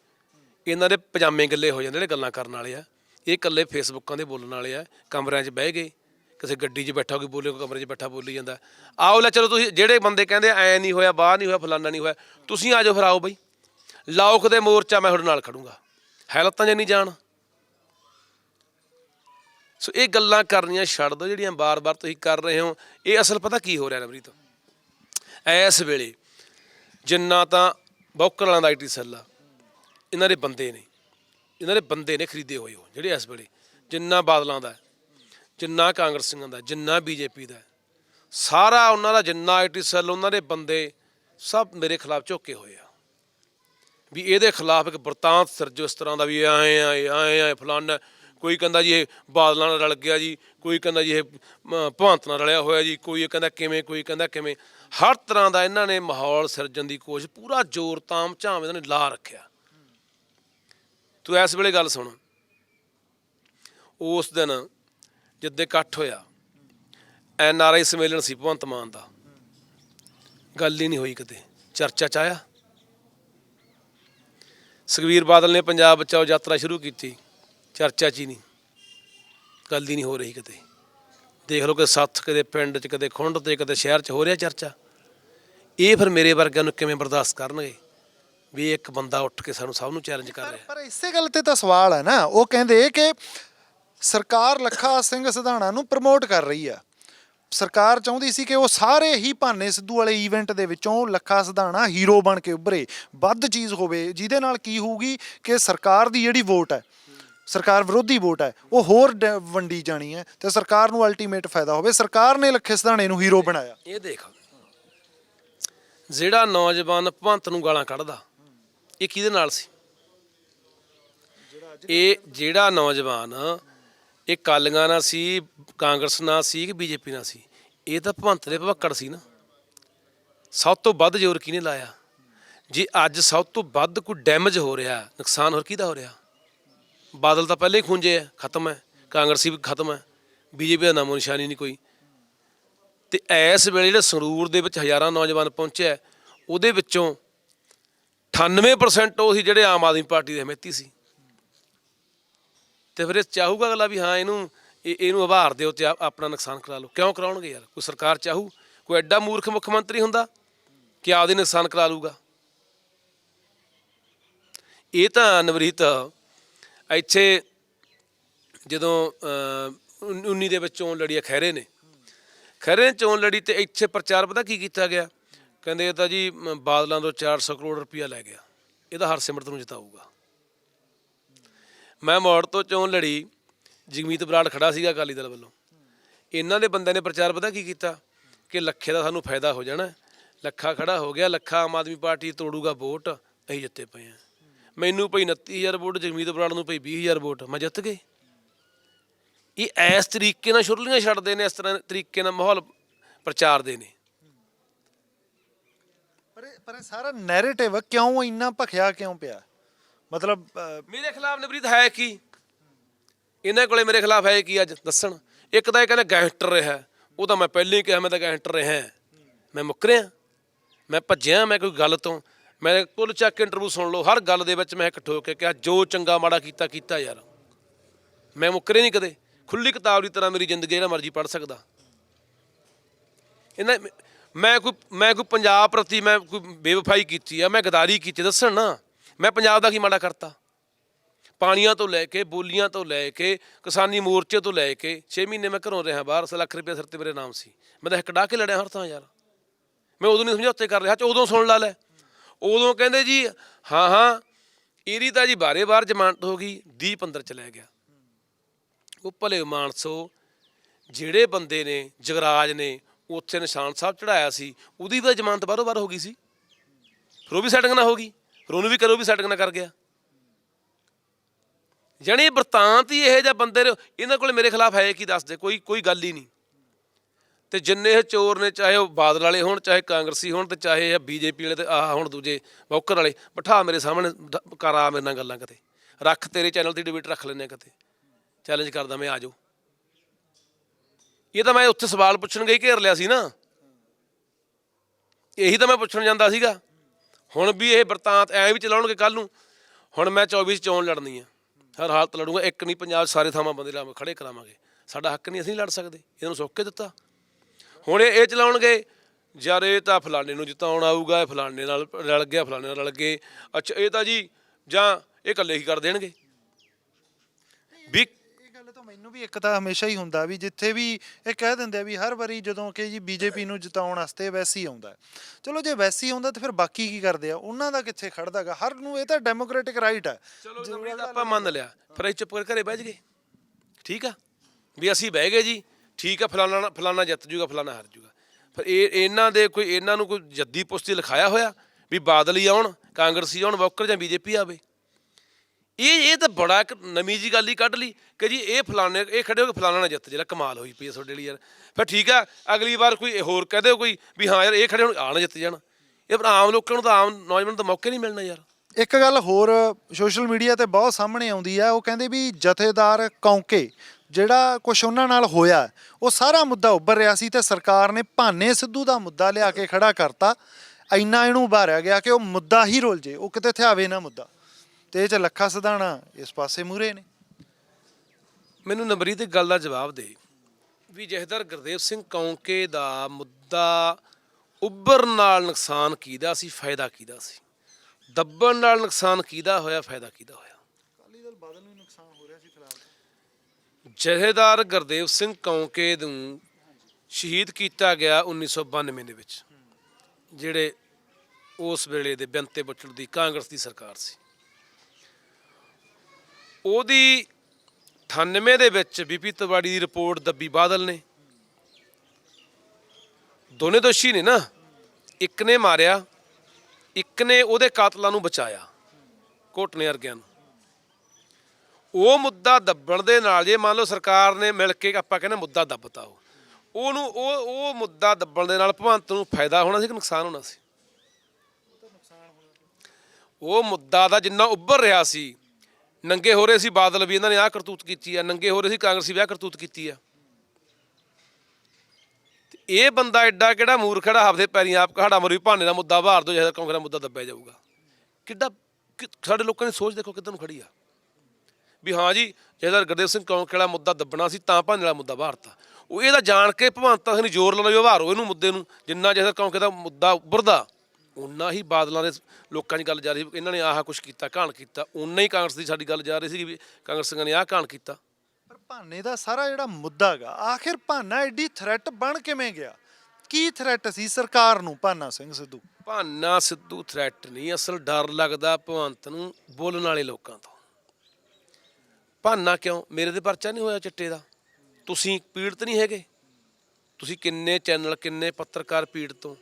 ਇਹਨਾਂ ਦੇ ਪਜਾਮੇ ਗੱਲੇ ਹੋ ਜਾਂਦੇ ਨੇ ਗੱਲਾਂ ਕਰਨ ਵਾਲੇ ਆ। ਇਹ ਇਕੱਲੇ ਫੇਸਬੁੱਕਾਂ ਦੇ ਬੋਲਣ ਵਾਲੇ ਆ, ਕਮਰਿਆਂ 'ਚ ਬਹਿ ਗਏ, ਕਿਸੇ ਗੱਡੀ 'ਚ ਬੈਠਾ ਕੋਈ ਬੋਲੇ, ਕੋਈ ਕਮਰੇ 'ਚ ਬੈਠਾ ਬੋਲੀ ਜਾਂਦਾ। ਆਓ ਲੈ ਚਲੋ ਤੁਸੀਂ, ਜਿਹੜੇ ਬੰਦੇ ਕਹਿੰਦੇ ਐ ਨਹੀਂ ਹੋਇਆ ਬਾਹਰ ਨਹੀਂ ਹੋਇਆ, ਫਲਾਨਾ ਨਹੀਂ ਹੋਇਆ, ਤੁਸੀਂ ਆ ਜਾਓ ਫਿਰ ਆਓ ਬਈ। ਲੌਕ ਦੇ ਮੋਰਚਾ ਮੈਂ ਤੁਹਾਡੇ ਨਾਲ ਖੜੂੰਗਾ। ਹੈਲਤਾਂ ਜੇ ਨਹੀਂ ਜਾਣ। ਸੋ ਇਹ ਗੱਲਾਂ ਕਰਨੀਆਂ ਛੱਡ ਦਿਓ, ਜਿਹੜੀਆਂ ਬਾਰ-ਬਾਰ ਤੁਸੀਂ ਕਰ ਰਹੇ ਹੋ। ਇਹ ਅਸਲ ਪਤਾ ਕੀ ਹੋ ਰਿਹਾ ਨਵਰੀਤ ਐਸ ਵੇਲੇ ਜਿੰਨਾ ਤਾਂ ਬੌਕਰ ਵਾਲਾਂ ਦਾ ਆਈਟੀ ਸੈੱਲ ਆ ਇਹਨਾਂ ਦੇ ਬੰਦੇ ਨੇ ਇਹਨਾਂ ਦੇ ਬੰਦੇ ਨੇ ਖਰੀਦੇ ਹੋਏ ਹੋ ਜਿਹੜੇ ਇਸ ਵੇਲੇ ਜਿੰਨਾ ਬਾਦਲਾਂ ਦਾ ਜਿੰਨਾ ਕਾਂਗਰਸੀਆਂ ਦਾ ਜਿੰਨਾ ਬੀਜੇਪੀ ਦਾ ਸਾਰਾ ਉਹਨਾਂ ਦਾ ਜਿੰਨਾ ਆਈਟੀ ਸੈੱਲ ਉਹਨਾਂ ਦੇ ਬੰਦੇ ਸਭ ਮੇਰੇ ਖਿਲਾਫ ਝੋਕੇ ਹੋਏ ਆ। ਵੀ ਇਹਦੇ ਖਿਲਾਫ ਇੱਕ ਵਰਤਾਂਤ ਸਿਰਜੋ ਇਸ ਤਰ੍ਹਾਂ ਦਾ ਵੀ ਆਏ ਆਏ ਆਏ ਆਏ ਫਲਾਨਾ ਕੋਈ ਕਹਿੰਦਾ ਜੀ ਇਹ ਬਾਦਲਾਂ ਨਾਲ ਰਲ ਗਿਆ ਜੀ ਕੋਈ ਕਹਿੰਦਾ ਜੀ ਇਹ ਮ, ਨਾਲ ਰਲਿਆ ਹੋਇਆ ਜੀ ਕੋਈ ਇਹ ਕਹਿੰਦਾ ਕਿਵੇਂ ਕੋਈ ਕਹਿੰਦਾ ਕਿਵੇਂ ਹਰ ਤਰ੍ਹਾਂ ਦਾ ਇਹਨਾਂ ਨੇ ਮਾਹੌਲ ਸਿਰਜਣ ਦੀ ਕੋਸ਼ਿਸ਼ ਪੂਰਾ ਜ਼ੋਰ ਤਾਮ ਝਾਮ ਇਹਨਾਂ ਨੇ ਲਾ ਰੱਖਿਆ। ਤੂੰ ਇਸ ਵੇਲੇ ਗੱਲ ਸੁਣ। ਉਸ ਦਿਨ ਜਿੱਦੇ ਇਕੱਠ ਹੋਇਆ, ਐਨ ਆਰ ਆਈ ਸੰਮੇਲਨ ਸੀ ਭਗਵੰਤ ਮਾਨ ਦਾ। ਗੱਲ ਹੀ ਨਹੀਂ ਹੋਈ ਕਿਤੇ ਚਰਚਾ ਚ ਆਇਆ। ਸੁਖਬੀਰ ਬਾਦਲ ਨੇ ਪੰਜਾਬ ਬਚਾਓ ਯਾਤਰਾ ਸ਼ੁਰੂ ਕੀਤੀ। ਚਰਚਾ 'ਚ ਹੀ ਨਹੀਂ। ਗੱਲ ਹੀ ਨਹੀਂ ਹੋ ਰਹੀ ਕਿਤੇ ਦੇਖ ਲਓ ਕਿ ਸੱਥ, ਕਦੇ ਪਿੰਡ 'ਚ, ਕਦੇ ਖੁੰਡ ਤੇ, ਕਦੇ ਸ਼ਹਿਰ 'ਚ ਹੋ ਰਿਹਾ ਚਰਚਾ। ਇਹ ਫਿਰ ਮੇਰੇ ਵਰਗਿਆਂ ਨੂੰ ਕਿਵੇਂ ਬਰਦਾਸ਼ਤ ਕਰਨਗੇ? ਵੀ ਇੱਕ ਬੰਦਾ ਉੱਠ ਕੇ ਸਾਨੂੰ ਸਭ ਨੂੰ ਚੈਲੰਜ ਕਰ ਰਿਹਾ। ਪਰ ਇਸੇ ਗੱਲ ਤੇ ਤਾਂ ਸਵਾਲ ਹੈ ਨਾ। ਉਹ ਕਹਿੰਦੇ ਕਿ ਸਰਕਾਰ ਲੱਖਾ ਸਿੰਘ ਸਿਧਾਣਾ ਨੂੰ ਪ੍ਰਮੋਟ ਕਰ ਰਹੀ ਆ। ਸਰਕਾਰ ਚਾਹੁੰਦੀ ਸੀ ਕਿ ਉਹ ਸਾਰੇ ਹੀ ਭਾਨੇ ਸਿੱਧੂ ਵਾਲੇ ਈਵੈਂਟ ਦੇ ਵਿੱਚੋਂ ਲੱਖਾ ਸਿਧਾਣਾ ਹੀਰੋ ਬਣ ਕੇ ਉੱਭਰੇ। ਵੱਧ ਚੀਜ਼ ਹੋਵੇ ਜਿਹਦੇ ਨਾਲ ਕੀ ਹੋਊਗੀ ਕਿ ਸਰਕਾਰ ਦੀ ਜਿਹੜੀ ਵੋਟ ਹੈ ਸਰਕਾਰ ਵਿਰੋਧੀ ਵੋਟ ਹੈ ਉਹ ਹੋਰ ਵੰਡੀ ਜਾਣੀ ਹੈ ਤੇ ਸਰਕਾਰ ਨੂੰ ਅਲਟੀਮੇਟ ਫਾਇਦਾ ਹੋਵੇ। ਸਰਕਾਰ ਨੇ ਲੱਖੇ ਸਿਧਾਣੇ ਨੂੰ ਹੀਰੋ ਬਣਾਇਆ। ਇਹ ਦੇਖ। ਜਿਹੜਾ ਨੌਜਵਾਨ ਭਵੰਤ ਨੂੰ ਗਾਲਾਂ ਕੱਢਦਾ ਇਹ ਕਿਹਦੇ ਨਾਲ ਸੀ? ਇਹ ਜਿਹੜਾ ਨੌਜਵਾਨ, ਇਹ ਕਾਲੀਆਂ ਨਾਲ ਸੀ, ਕਾਂਗਰਸ ਨਾਲ ਸੀ ਕਿ ਬੀਜੇਪੀ ਨਾਲ ਸੀ? ਇਹ ਤਾਂ ਭਵੰਤ ਦੇ ਭਵੱਕੜ ਸੀ ਨਾ। ਸਭ ਤੋਂ ਵੱਧ ਜ਼ੋਰ ਕਿਹਨੇ ਲਾਇਆ? ਜੇ ਅੱਜ ਸਭ ਤੋਂ ਵੱਧ ਕੋਈ ਡੈਮੇਜ ਹੋ ਰਿਹਾ, ਨੁਕਸਾਨ ਹੋਰ ਕਿਹਦਾ ਹੋ ਰਿਹਾ? ਬਾਦਲ ਤਾਂ ਪਹਿਲੇ ਹੀ ਖੁੰਝੇ ਹੈ ਖਤਮ ਹੈ। ਕਾਂਗਰਸੀ ਵੀ ਖਤਮ ਹੈ। ਬੀਜੇਪੀ ਦਾ ਨਾਮੋ ਨਿਸ਼ਾਨੀ ਨਹੀਂ ਕੋਈ। ਤੇ ਇਸ ਵੇਲੇ ਜਿਹੜਾ ਸੰਗਰੂਰ ਦੇ ਵਿੱਚ ਹਜ਼ਾਰਾਂ ਨੌਜਵਾਨ ਪਹੁੰਚਿਆ, ਉਹਦੇ ਵਿੱਚੋਂ 98% ਉਹ ਸੀ ਜਿਹੜੇ ਆਮ ਆਦਮੀ ਪਾਰਟੀ ਦੇ ਹਮੇਤੀ ਸੀ। ਤੇ ਫਿਰ ਇਹ ਚਾਹੂਗਾ ਅਗਲਾ ਵੀ ਹਾਂ ਇਹਨੂੰ ਇਹ- ਇਹਨੂੰ ਉਭਾਰ ਦਿਓ ਤੇ ਆ- ਆਪਣਾ ਨੁਕਸਾਨ ਕਰਾ ਲਓ। ਕਿਉਂ ਕਰਾਉਣਗੇ ਯਾਰ? ਕੋਈ ਸਰਕਾਰ ਚਾਹੂ? ਕੋਈ ਐਡਾ ਮੂਰਖ ਮੁੱਖ ਮੰਤਰੀ ਹੁੰਦਾ ਕਿ ਆਪਦੇ ਨੁਕਸਾਨ ਕਰਾ ਲੂਗਾ ਇਹ ਤਾਂ ਨਵਰੀਤ ਇੱਥੇ ਜਦੋਂ ਅਹ, ਉਨ- 19 ਦੇ ਵਿੱਚ ਚੋਣ ਲੜੀ ਹੈ ਖੈਰੇ ਨੇ। ਖੈਰੇ ਨੇ ਚੋਣ ਲੜੀ ਤੇ ਇੱਥੇ ਪ੍ਰਚਾਰ ਪਤਾ ਕੀ ਕੀਤਾ ਗਿਆ? ਕਹਿੰਦੇ ਇਹ ਤਾਂ ਜੀ ਮ, ਬਾਦਲਾਂ ਤੋਂ 400 ਕਰੋੜ ਰੁਪਇਆ ਲੈ ਗਿਆ। ਇਹਦਾ ਹਰਸਿਮਰਤ ਨੂੰ ਜਿਤਾਊਗਾ। ਮੈਂ ਮੌੜ ਤੋਂ ਚੋਣ ਲੜੀ ਜਗਮੀਤ ਬਰਾੜ ਖੜਾ ਸੀਗਾ ਅਕਾਲੀ ਦਲ ਵੱਲੋਂ। ਇਹਨਾਂ ਦੇ ਬੰਦਿਆਂ ਨੇ ਪ੍ਰਚਾਰ ਪਤਾ ਕੀ ਕੀਤਾ? ਕਿ ਲੱਖੇ ਦਾ ਸਾਨੂੰ ਫਾਇਦਾ ਹੋ ਜਾਣਾ। ਹੈ। ਲੱਖਾ ਖੜਾ ਹੋ ਗਿਆ ਲੱਖਾ ਆਮ ਆਦਮੀ ਪਾਰਟੀ ਤੋੜੂਗਾ ਵੋਟ ਅਸੀਂ ਜਿੱਤੇ ਪਏ ਆ ਮੈਨੂੰ ਪਈ 29000 ਵੋਟ ਜਗਮੀਤ ਬਰਾੜ ਨੂੰ ਪਈ 20000 ਵੋਟ ਮੈਂ ਜਿੱਤ ਗਏ। ਇਹ ਇਸ ਤਰੀਕੇ ਨਾਲ ਸ਼ੁਰਲੀਆਂ ਛੱਡਦੇ ਨੇ ਇਸ ਤਰ੍ਹਾਂ ਤਰੀਕੇ ਨਾਲ ਮਾਹੌਲ ਪ੍ਰਚਾਰਦੇ ਨੇ। ਪਰ ਇਹ- ਸਾਰਾ ਨੈਰੇਟਿਵ ਕਿਉਂ ਇੰਨਾ ਭਖਿਆ ਕਿਉਂ ਪਿਆ? ਮਤਲਬ ਅਹ, ਮੇਰੇ ਖਿਲਾਫ ਨਵਰੀਤ ਹੈ ਕੀ? ਇਹਨਾਂ ਕੋਲੇ ਮੇਰੇ ਖਿਲਾਫ ਹੈ ਕੀ ਅੱਜ? ਦੱਸਣ। ਇੱਕ ਤਾਂ ਇਹ ਕਹਿੰਦਾ ਗੈਂਗਸਟਰ ਰਿਹਾ। ਉਹ ਤਾਂ ਮੈਂ ਪਹਿਲਾਂ ਹੀ ਕਿਹਾ ਮੈਂ ਤਾਂ ਗੈਂਗਸਟਰ ਰਿਹਾ। ਮੈਂ ਮੁੱਕਰਿਆ ਮੈਂ ਭੱਜਿਆ ਮੈਂ ਕੋਈ ਗੱਲ ਤੋਂ। ਮੈਂ ਕੁੱਲ ਚੱਕ ਇੰਟਰਵਿਊ ਸੁਣ ਲਓ। ਹਰ ਗੱਲ ਦੇ ਵਿੱਚ ਮੈਂ ਇੱਕ ਠੋਕ ਕੇ ਕਿਹਾ ਜੋ ਚੰਗਾ ਮਾੜਾ ਕੀਤਾ ਕੀਤਾ ਯਾਰ। ਮੈਂ ਮੁੱਕਰੇ ਨਹੀਂ ਕਦੇ। ਖੁੱਲੀ ਕਿਤਾਬ ਦੀ ਤਰ੍ਹਾਂ ਮੇਰੀ ਜ਼ਿੰਦਗੀ ਜਿਹੜਾ ਮਰਜ਼ੀ ਪੜ ਸਕਦਾ। ਇਹਨਾਂ ਮੈਂ ਕੋਈ ਮੈਂ ਕੋਈ ਪੰਜਾਬ ਪ੍ਰਤੀ ਮੈਂ ਕੋਈ ਬੇਵਫਾਈ ਕੀਤੀ ਆ, ਮੈਂ ਗਦਾਰੀ ਕੀਤੀ, ਦੱਸਣ ਨਾ। ਮੈਂ ਪੰਜਾਬ ਦਾ ਕੀ ਮਾੜਾ ਕਰਤਾ? ਪਾਣੀਆਂ ਤੋਂ ਲੈ ਕੇ, ਬੋਲੀਆਂ ਤੋਂ ਲੈ ਕੇ, ਕਿਸਾਨੀ ਮੋਰਚੇ ਤੋਂ ਲੈ ਕੇ 6 ਮਹੀਨੇ ਮੈਂ ਘਰੋਂ ਰਿਹਾ ਬਾਹਰ ਸ ਲੱਖ ਰੁਪਏ ਸਿਰ ਤੇ ਮੇਰੇ ਨਾਮ ਸੀ। ਮੈਂ ਤਾਂ ਹਕੜਾ ਕੇ ਲੜਿਆ ਹਰ ਥਾਂ ਯਾਰ। ਮੈਂ ਉਦੋਂ ਨਹੀਂ ਸਮਝੌਤੇ ਕਰ ਰਿਹਾ ਚ ਉਦੋਂ ਸੁਣ ਲਾ ਲੈ। ਉਦੋਂ ਕਹਿੰਦੇ ਜੀ, ਹਾਂ ਹਾਂ ਇਹਦੀ ਤਾਂ ਜੀ ਬਾਰੇ-ਬਾਰ ਜ਼ਮਾਨਤ ਹੋ ਗਈ, ਦੀਪ ਅੰਦਰ ਚਲੇ ਗਿਆ। ਉਹ ਭਲੇ ਮਾਨਸੋ, ਜਿਹੜੇ ਬੰਦੇ ਨੇ, ਜਗਰਾਜ ਨੇ ਉੱਥੇ ਨਿਸ਼ਾਨ ਸਾਹਿਬ ਚੜਾਇਆ ਸੀ, ਉਹਦੀ ਵੀ ਤਾਂ ਜ਼ਮਾਨਤ ਬਾਰੋ ਬਾਰ ਹੋ ਗਈ ਸੀ। ਫਿਰ ਉਹ ਵੀ ਸੈਟਿੰਗ ਨਾ ਹੋ ਗਈ, ਫਿਰ ਉਹਨੂੰ ਵੀ ਕਰੋ ਵੀ ਸੈਟਿੰਗ ਨਾ ਕਰ ਗਿਆ। ਜਾਣੀ ਇਹ ਵਰਤਾਂਤ ਹੀ ਇਹੋ ਜਿਹਾ ਬੰਦੇ ਨੇ, ਇਹਨਾਂ ਕੋਲ ਮੇਰੇ ਖਿਲਾਫ ਹੈ ਕੀ ਦੱਸਦੇ, ਕੋਈ ਕੋਈ ਗੱਲ ਹੀ ਨਹੀਂ। ਤੇ ਜਿੰਨੇ ਇਹ ਚੋਰ ਨੇ, ਚਾਹੇ ਉਹ ਬਾਦਲ ਵਾਲੇ ਹੋਣ, ਚਾਹੇ ਕਾਂਗਰਸੀ ਹੋਣ, ਤੇ ਚਾਹੇ ਇਹ ਬੀਜੇਪੀ ਵਾਲੇ ਤੇ ਆਹ ਹੁਣ, ਦੂਜੇ ਵੌਕਰ ਵਾਲੇ, ਬਿਠਾ ਮੇਰੇ ਸਾਹਮਣੇ ਕਰਾ ਮੇਰੇ ਨਾਲ ਗੱਲਾਂ ਕਦੇ ਰੱਖ ਤੇਰੇ ਚੈਨਲ ਤੇ ਡਿਬੇਟ ਰੱਖ ਲੈਨੇ ਕਦੇ ਚੈਲੰਜ ਕਰਦਾ ਮੈਂ, ਆ ਜਾਓ। ਇਹ ਤਾਂ ਮੈਂ ਉੱਥੇ ਸਵਾਲ ਪੁੱਛਣ ਗਈ ਘੇਰ ਲਿਆ ਸੀ ਨਾ। ਇਹੀ ਤਾਂ ਮੈਂ ਪੁੱਛਣ ਜਾਂਦਾ ਸੀਗਾ। ਹੁਣ ਵੀ ਇਹ ਵਰਤਾਂਤ ਐ ਵੀ ਚਲਾਉਣਗੇ ਕੱਲ ਨੂੰ। ਹੁਣ ਮੈਂ 24 ਚ ਚੋਣ ਲੜਨੀ ਆ। ਹਰ ਹਾਲਤ ਲੜੂਗਾ, ਇੱਕ ਨਹੀਂ ਪੰਜਾਬ 'ਚ ਸਾਰੇ ਥਾਵਾਂ ਬੰਦੇ ਲਾ ਖੜੇ ਕਰਾਵਾਂਗੇ। ਸਾਡਾ ਹੱਕ ਨਹੀਂ, ਅਸੀਂ ਨਹੀਂ ਲੜ ਸਕਦੇ। ਇਹਨੂੰ ਸੁੱਕ ਕੇ ਦਿੱਤਾ। ਹੁਣ ਇਹ ਇਹ ਚਲਾਉਣਗੇ, ਯਾਰ ਇਹ ਤਾਂ ਫਲਾਣੇ ਨੂੰ ਜਿਤਾਉਣ ਆਊਗਾ, ਇਹ ਫਲਾਣੇ ਨਾਲ ਰਲ ਗਿਆ, ਫਲਾਣੇ ਨਾਲ ਰਲ ਗਏ। ਅੱਛਾ, ਇਹ ਤਾਂ ਜੀ, ਜਾਂ ਇਹ ਇਕੱਲੇ ਹੀ ਕਰ ਦੇਣਗੇ। ਵੀ ਮੈਨੂੰ ਵੀ ਇੱਕ ਤਾਂ ਹਮੇਸ਼ਾ ਹੀ ਹੁੰਦਾ ਵੀ ਜਿੱਥੇ ਵੀ ਇਹ ਕਹਿ ਦਿੰਦੇ ਆ ਵੀ ਹਰ ਵਾਰੀ ਜਦੋਂ ਕਿ ਜੀ ਬੀਜੇਪੀ ਨੂੰ ਜਿਤਾਉਣ ਵਾਸਤੇ ਵੈਸੀ ਆਉਂਦਾ। ਚਲੋ ਜੇ ਵੈਸੀ ਆਉਂਦਾ ਤਾਂ ਫਿਰ ਬਾਕੀ ਕੀ ਕਰਦੇ ਆ? ਉਹਨਾਂ ਦਾ ਕਿੱਥੇ ਖੜਦਾਗਾ ਹਰ ਨੂੰ ਇਹ ਤਾਂ ਡੈਮੋਕ੍ਰੈਟਿਕ ਰਾਈਟ ਹੈ। ਚਲੋ ਨਵਰੀਤ ਆਪਾਂ ਮੰਨ ਲਿਆ। ਫਿਰ ਅਸੀਂ ਚੁੱਪ ਕਰ ਘਰੇ ਬਹਿ ਗਏ ਠੀਕ ਆ? ਵੀ ਅਸੀਂ ਬਹਿ ਗਏ ਜੀ। ਠੀਕ ਆ ਫਲਾਣਾ ਫਲਾਣਾ ਜਿੱਤ ਜੂਗਾ ਫਲਾਣਾ ਹਾਰ ਜੂਗਾ। ਫਿਰ ਇਹ ਇਹਨਾਂ ਦੇ ਕੋਈ ਇਹਨਾਂ ਨੂੰ ਕੋਈ ਜੱਦੀ ਪੁਸਤੀ ਲਿਖਾਇਆ ਹੋਇਆ ਵੀ ਬਾਦਲ ਹੀ ਆਉਣ ਕਾਂਗਰਸੀ ਆਉਣ ਵੋਕਰ ਜਾਂ ਬੀਜੇਪੀ ਆਵੇ? ਇਹ ਇਹ ਤਾਂ ਬੜਾ ਇੱਕ ਨਵੀਂ ਜੀ ਗੱਲ ਹੀ ਕੱਢ ਲਈ ਕਿ ਜੀ ਇਹ ਫਲਾਣੇ, ਇਹ ਖੜੇ ਹੋ ਕੇ ਫਲਾਣਾ ਨਾ ਜਿੱਤ, ਜਿਹੜਾ ਕਮਾਲ ਹੋਈ ਪਈ ਹੈ ਤੁਹਾਡੇ ਲਈ ਯਾਰ। ਫਿਰ ਠੀਕ ਆ, ਅਗਲੀ ਵਾਰ ਕੋਈ ਹੋਰ ਕਹਿ ਹੋ ਕੋਈ ਵੀ ਹਾਂ ਯਾਰ, ਇਹ ਖੜੇ ਹੁਣ ਆਣ ਜਿੱਤ ਜਾਣ। ਇਹ ਪਰ ਆਮ ਲੋਕਾਂ ਨੂੰ ਤਾਂ ਆਮ ਨੌਜਵਾਨ ਨੂੰ ਤਾਂ ਮੌਕੇ ਨਹੀਂ ਮਿਲਣਾ ਯਾਰ। ਇੱਕ ਗੱਲ ਹੋਰ, ਸੋਸ਼ਲ ਮੀਡੀਆ ਤੇ ਬਹੁਤ ਸਾਹਮਣੇ ਆਉਂਦੀ ਆ, ਉਹ ਕਹਿੰਦੇ ਵੀ ਜਥੇਦਾਰ ਕੌਂਕੇ, ਜਿਹੜਾ ਕੁਝ ਉਹਨਾਂ ਨਾਲ ਹੋਇਆ, ਉਹ ਸਾਰਾ ਮੁੱਦਾ ਉੱਭਰ ਰਿਹਾ ਸੀ ਤੇ ਸਰਕਾਰ ਨੇ ਭਾਨੇ ਸਿੱਧੂ ਦਾ ਮੁੱਦਾ ਲਿਆ ਕੇ ਖੜਾ ਕਰਤਾ। ਇੰਨਾ ਇਹਨੂੰ ਉਭਾਰਿਆ ਗਿਆ ਕਿ ਉਹ ਮੁੱਦਾ ਹੀ ਰੁਲ ਜੇ, ਉਹ ਕਿਤੇ ਥਿਆਵੇ ਨਾ ਮੁੱਦਾ। ਤੇ ਇਹ ਚ ਲੱਖਾ ਸਿਧਾਣਾ ਇਸ ਪਾਸੇ ਮੂਰੇ ਨੇ। ਮੈਨੂੰ ਨੰਬਰੀ ਤੇ ਗੱਲ ਦਾ ਜਵਾਬ ਦੇ। ਵੀ ਜਹਦਰ ਗੁਰਦੇਵ ਸਿੰਘ ਕੌਂਕੇ ਦਾ ਮੁੱਦਾ ਉੱਭਰ ਨਾਲ ਨੁਕਸਾਨ ਕੀਦਾ ਸੀ ਫਾਇਦਾ ਕੀਦਾ ਸੀ? ਦੱਬਣ ਨਾਲ ਨੁਕਸਾਨ ਕੀਦਾ ਹੋਇਆ ਫਾਇਦਾ ਕੀਦਾ ਹੋਇਆ? ਅਕਾਲੀ ਦਲ ਬਾਦਲ ਨੂੰ ਨੁਕਸਾਨ ਹੋ ਰਿਹਾ ਸੀ ਫਿਲਹਾਲ ਗੁਰਦੇਵ ਸਿੰਘ ਕੌਂਕੇ ਨੂੰ ਸ਼ਹੀਦ ਕੀਤਾ ਗਿਆ 1992 ਦੇ ਵਿੱਚ ਜਿਹੜੇ ਉਸ ਵੇਲੇ ਦੇ ਬੈਂਤੇ ਬਚੜ ਦੀ ਕਾਂਗਰਸ ਦੀ ਸਰਕਾਰ ਸੀ। ਉਹਦੀ 98 ਦੇ ਵਿੱਚ ਬੀਪੀ ਤਿਵਾੜੀ ਦੀ ਰਿਪੋਰਟ ਦੱਬੀ ਬਾਦਲ ਨੇ। ਦੋਨੇ ਦੋਸ਼ੀ ਨੇ ਨਾ, ਇੱਕ ਨੇ ਮਾਰਿਆ, ਇੱਕ ਨੇ ਉਹਦੇ ਕਾਤਲਾਂ ਨੂੰ ਬਚਾਇਆ, ਘੋਟਨੇ ਵਰਗਿਆਂ ਨੂੰ। ਉਹ ਮੁੱਦਾ ਦੱਬਣ ਦੇ ਨਾਲ ਜੇ ਮੰਨ ਲਓ ਸਰਕਾਰ ਨੇ ਮਿਲ ਕੇ ਆਪਾਂ ਕਹਿੰਦੇ ਮੁੱਦਾ ਦੱਬਤਾ ਉਹ, ਉਹਨੂੰ ਉਹ ਉਹ ਮੁੱਦਾ ਦੱਬਣ ਦੇ ਨਾਲ ਭਗਵੰਤ ਨੂੰ ਫਾਇਦਾ ਹੋਣਾ ਸੀ ਕਿ ਨੁਕਸਾਨ ਹੋਣਾ ਸੀ? ਉਹ ਮੁੱਦਾ ਦਾ ਜਿੰਨਾ ਉੱਭਰ ਰਿਹਾ ਸੀ ਨੰਗੇ ਹੋ ਰਹੇ ਸੀ ਬਾਦਲ ਵੀ ਇਹਨਾਂ ਨੇ ਆਹ ਕਰਤੂਤ ਕੀਤੀ ਆ, ਨੰਗੇ ਹੋ ਰਹੇ ਸੀ ਕਾਂਗਰਸੀ ਵੀ ਆਹ ਕਰਤੂਤ ਕੀਤੀ ਆ। ਇਹ ਬੰਦਾ ਐਡਾ ਕਿਹੜਾ ਮੂਰਖ ਖੜਾ ਹਫਦੇ ਪੈਰੀਂ ਆਪ ਕਹਾੜਾ ਮਰੂ ਭਾਣੇ ਦਾ ਮੁੱਦਾ ਬਾਹਰ ਦੋ ਜਿਹੜਾ ਕਾਂਗਰਸ ਦਾ ਮੁੱਦਾ ਦੱਬਿਆ ਜਾਊਗਾ। ਕਿੱਡਾ ਕਿ- ਸਾਡੇ ਲੋਕਾਂ ਦੀ ਸੋਚ ਦੇਖੋ ਕਿੱਧਰ ਨੂੰ ਖੜੀ ਆ। ਵੀ ਹਾਂ ਜੀ ਜਿਹੜਾ ਗੁਰਦੇਵ ਸਿੰਘ ਕੌਂਕੇ ਵਾਲਾ ਮੁੱਦਾ ਦੱਬਣਾ ਸੀ, ਤਾਂ ਭਾਣੇ ਵਾਲਾ ਮੁੱਦਾ ਬਾਹਰਤਾ ਉਹ ਇਹਦਾ ਜਾਣ ਕੇ ਭਵੰਤਾ ਸਿੰਘ ਜ਼ੋਰ ਲਾਉਣਾ ਵਿਵਹਾਰੋ ਇਹਨੂੰ ਮੁੱਦੇ ਨੂੰ, ਜਿੰਨਾ ਜਿਹੜਾ ਕੌਂਕੇ ਦਾ ਮੁੱਦਾ ਉੱਭਰਦਾ। ਉਨਾ ਹੀ ਬਾਦਲਾਂ ਦੇ ਲੋਕਾਂ 'ਚ ਗੱਲ ਜਾ ਰਹੀ ਸੀ ਇਹਨਾਂ ਨੇ ਆਹ ਕੁਛ ਕੀਤਾ ਘਾਣ ਕੀਤਾ। ਉਨਾ ਹੀ ਕਾਂਗਰਸ ਦੀ ਸਾਡੀ ਗੱਲ ਜਾ ਰਹੀ ਸੀ ਵੀ ਕਾਂਗਰਸੀਆਂ ਨੇ ਆਹ ਘਾਣ ਕੀਤਾ। ਪਰ ਭਾਨੇ ਦਾ ਸਾਰਾ ਜਿਹੜਾ ਮੁੱਦਾ ਹੈਗਾ ਆਖਿਰ ਭਾਨਾ ਐਡੀ ਥ੍ਰੈਟ ਬਣ ਕਿਵੇਂ ਗਿਆ? ਕੀ ਥ੍ਰੈਟ ਸੀ ਸਰਕਾਰ ਨੂੰ ਭਾਨਾ ਸਿੰਘ ਸਿੱਧੂ? ਭਾਨਾ ਸਿੱਧੂ ਥ੍ਰੈਟ ਨਹੀਂ ਅਸਲ ਡਰ ਲੱਗਦਾ ਭਵੰਤ ਨੂੰ ਬੋਲਣ ਵਾਲੇ ਲੋਕਾਂ ਤੋਂ। ਭਾਨਾ ਕਿਉਂ? ਮੇਰੇ ਤੇ ਪਰਚਾ ਨਹੀਂ ਹੋਇਆ ਚਿੱਟੇ ਦਾ। ਤੁਸੀਂ ਪੀੜਤ ਨਹੀਂ ਹੈਗੇ? ਤੁਸੀਂ ਕਿੰਨੇ ਚੈਨਲ ਕਿੰਨੇ ਪੱਤਰਕਾਰ ਪੀੜਤ ਤੋਂ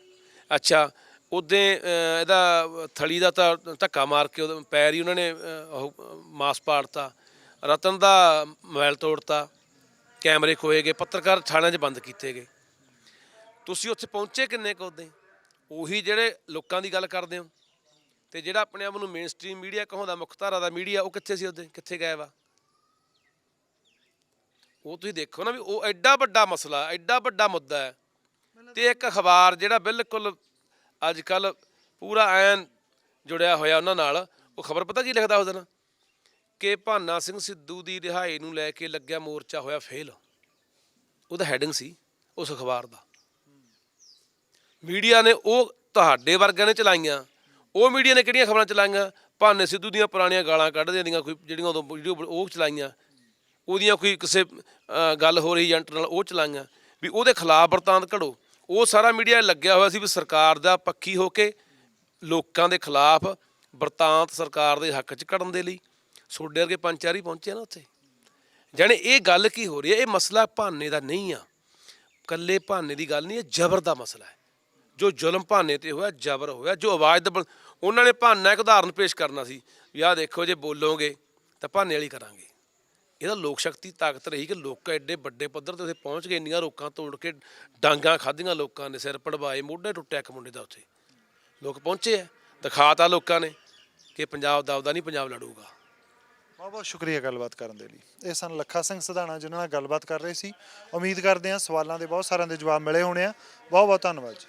ਅੱਛਾ ਉਹਦੇ ਇਹਦਾ ਥਲੀ ਦਾ ਤਾਂ ਧੱਕਾ ਮਾਰ ਕੇ ਉਹਦੇ ਪੈਰ ਹੀ ਉਹਨਾਂ ਨੇ ਉਹ ਮਾਸ ਪਾੜਤਾ। ਰਤਨ ਦਾ ਮੋਬਾਈਲ ਤੋੜਤਾ। ਕੈਮਰੇ ਖੋਏ ਗਏ। ਪੱਤਰਕਾਰ ਥਾਣਿਆਂ 'ਚ ਬੰਦ ਕੀਤੇ ਗਏ। ਤੁਸੀਂ ਉੱਥੇ ਪਹੁੰਚੇ ਕਿੰਨੇ ਕੁ ਉਹਦੇ? ਉਹੀ ਜਿਹੜੇ ਲੋਕਾਂ ਦੀ ਗੱਲ ਕਰਦੇ ਹੋ। ਤੇ ਜਿਹੜਾ ਆਪਣੇ ਆਪ ਨੂੰ ਮੇਨ ਸਟ੍ਰੀਮ ਮੀਡੀਆ ਕਹਾਉਂਦਾ ਮੁੱਖ ਧਾਰਾ ਦਾ ਮੀਡੀਆ ਉਹ ਕਿੱਥੇ ਸੀ ਉਹਦੇ? ਕਿੱਥੇ ਗਾਇਬ ਆ? ਉਹ ਤੁਸੀਂ ਦੇਖੋ ਨਾ ਵੀ ਉਹ ਐਡਾ ਵੱਡਾ ਮਸਲਾ, ਐਡਾ ਵੱਡਾ ਮੁੱਦਾ ਹੈ। ਤੇ ਇੱਕ ਅਖਬਾਰ ਜਿਹੜਾ ਬਿਲਕੁਲ ਅੱਜ ਕੱਲ ਪੂਰਾ ਐਨ ਜੁੜਿਆ ਹੋਇਆ ਉਹਨਾਂ ਨਾਲ। ਉਹ ਖਬਰ ਪਤਾ ਕੀ ਲਿਖਦਾ ਉਸ ਦਿਨ? ਕਿ ਭਾਨਾ ਸਿੰਘ ਸਿੱਧੂ ਦੀ ਰਿਹਾਈ ਨੂੰ ਲੈ ਕੇ ਲੱਗਿਆ ਮੋਰਚਾ ਹੋਇਆ ਫੇਲ। ਉਹਦਾ ਹੈਡਿੰਗ ਸੀ ਉਸ ਅਖਬਾਰ ਦਾ। ਮੀਡੀਆ ਨੇ ਉਹ ਤੁਹਾਡੇ ਵਰਗਿਆਂ ਨੇ ਚਲਾਈਆਂ। ਉਹ ਮੀਡੀਆ ਨੇ ਕਿਹੜੀਆਂ ਖਬਰਾਂ ਚਲਾਈਆਂ? ਭਾਨੇ ਸਿੱਧੂ ਦੀਆਂ ਪੁਰਾਣੀਆਂ ਗਾਲਾਂ ਕੱਢਦੇ ਦੀਆਂ ਕੋਈ ਜਿਹੜੀਆਂ ਉਦੋਂ ਵੀਡੀਓ ਉਹ ਚਲਾਈਆਂ। ਉਹਦੀਆਂ ਕੋਈ ਕਿਸੇ ਗੱਲ ਹੋ ਰਹੀ ਏਜੰਟ ਨਾਲ ਉਹ ਚਲਾਈਆਂ। ਵੀ ਉਹਦੇ ਖਿਲਾਫ ਵਰਤਾਂਤ ਘੜੋ। ਉਹ ਸਾਰਾ ਮੀਡੀਆ ਲੱਗਿਆ ਹੋਇਆ ਸੀ ਵੀ ਸਰਕਾਰ ਦਾ ਪੱਖੀ ਹੋ ਕੇ ਲੋਕਾਂ ਦੇ ਖਿਲਾਫ ਵਰਤਾਂਤ ਸਰਕਾਰ ਦੇ ਹੱਕ 'ਚ ਘੜਨ ਦੇ ਲਈ। ਸੋਡੇ ਵਰਗੇ ਪੰਚਾਰੀ ਪਹੁੰਚੇ ਨਾ ਉੱਥੇ। ਜਾਣੀ ਇਹ ਗੱਲ ਕੀ ਹੋ ਰਹੀ ਹੈ? ਇਹ ਮਸਲਾ ਭਾਨੇ ਦਾ ਨਹੀਂ ਆ। ਕੱਲੇ ਭਾਨੇ ਦੀ ਗੱਲ ਨਹੀਂ, ਇਹ ਜ਼ਬਰ ਦਾ ਮਸਲਾ ਹੈ। ਜੋ ਜ਼ੁਲਮ ਭਾਨੇ ਤੇ ਹੋਇਆ, ਜ਼ਬਰ ਹੋਇਆ, ਜੋ ਆਵਾਜ਼ ਦਬ ਉਹਨਾਂ ਨੇ ਭਾਨਾ ਇੱਕ ਉਦਾਹਰਨ ਪੇਸ਼ ਕਰਨਾ ਸੀ ਵੀ ਆਹ ਦੇਖੋ, ਜੇ ਬੋਲੋਗੇ ਤਾਂ ਭਾਨੇ ਵਾਲੀ ਕਰਾਂਗੇ। ਇਹਦਾ ਲੋਕ ਸ਼ਕਤੀ ਤਾਕਤ ਰਹੀ ਕਿ ਲੋਕ ਐਡੇ ਵੱਡੇ ਪੱਧਰ ਤੇ ਉੱਥੇ ਪਹੁੰਚ ਗਏ, ਇੰਨੀਆਂ ਰੋਕਾਂ ਤੋੜ ਕੇ ਡਾਂਗਾ ਖਾਧੀਆਂ ਲੋਕਾਂ ਨੇ, ਸਿਰ ਪੜਵਾਏ, ਮੋਢੇ ਟੁੱਟਿਆ ਇੱਕ ਮੁੰਡੇ ਦਾ ਉੱਥੇ। ਲੋਕ ਪਹੁੰਚੇ ਆ, ਦਿਖਾਤਾ ਲੋਕਾਂ ਨੇ ਕਿ ਪੰਜਾਬ ਦਾ ਆਪਦਾ ਨਹੀਂ ਪੰਜਾਬ ਲੜੂਗਾ। ਬਹੁਤ ਬਹੁਤ ਸ਼ੁਕਰੀਆ ਗੱਲਬਾਤ ਕਰਨ ਦੇ ਲਈ। ਇਹ ਸਨ ਲੱਖਾ ਸਿੰਘ ਸਧਾਣਾ, ਜਿਨ੍ਹਾਂ ਨਾਲ ਗੱਲਬਾਤ ਕਰ ਰਹੇ ਸੀ। ਉਮੀਦ ਕਰਦੇ ਹਾਂ ਸਵਾਲਾਂ ਦੇ ਬਹੁਤ ਸਾਰਿਆਂ ਦੇ ਜਵਾਬ ਮਿਲੇ ਹੋਣੇ ਆ। ਬਹੁਤ ਬਹੁਤ ਧੰਨਵਾਦ ਜੀ।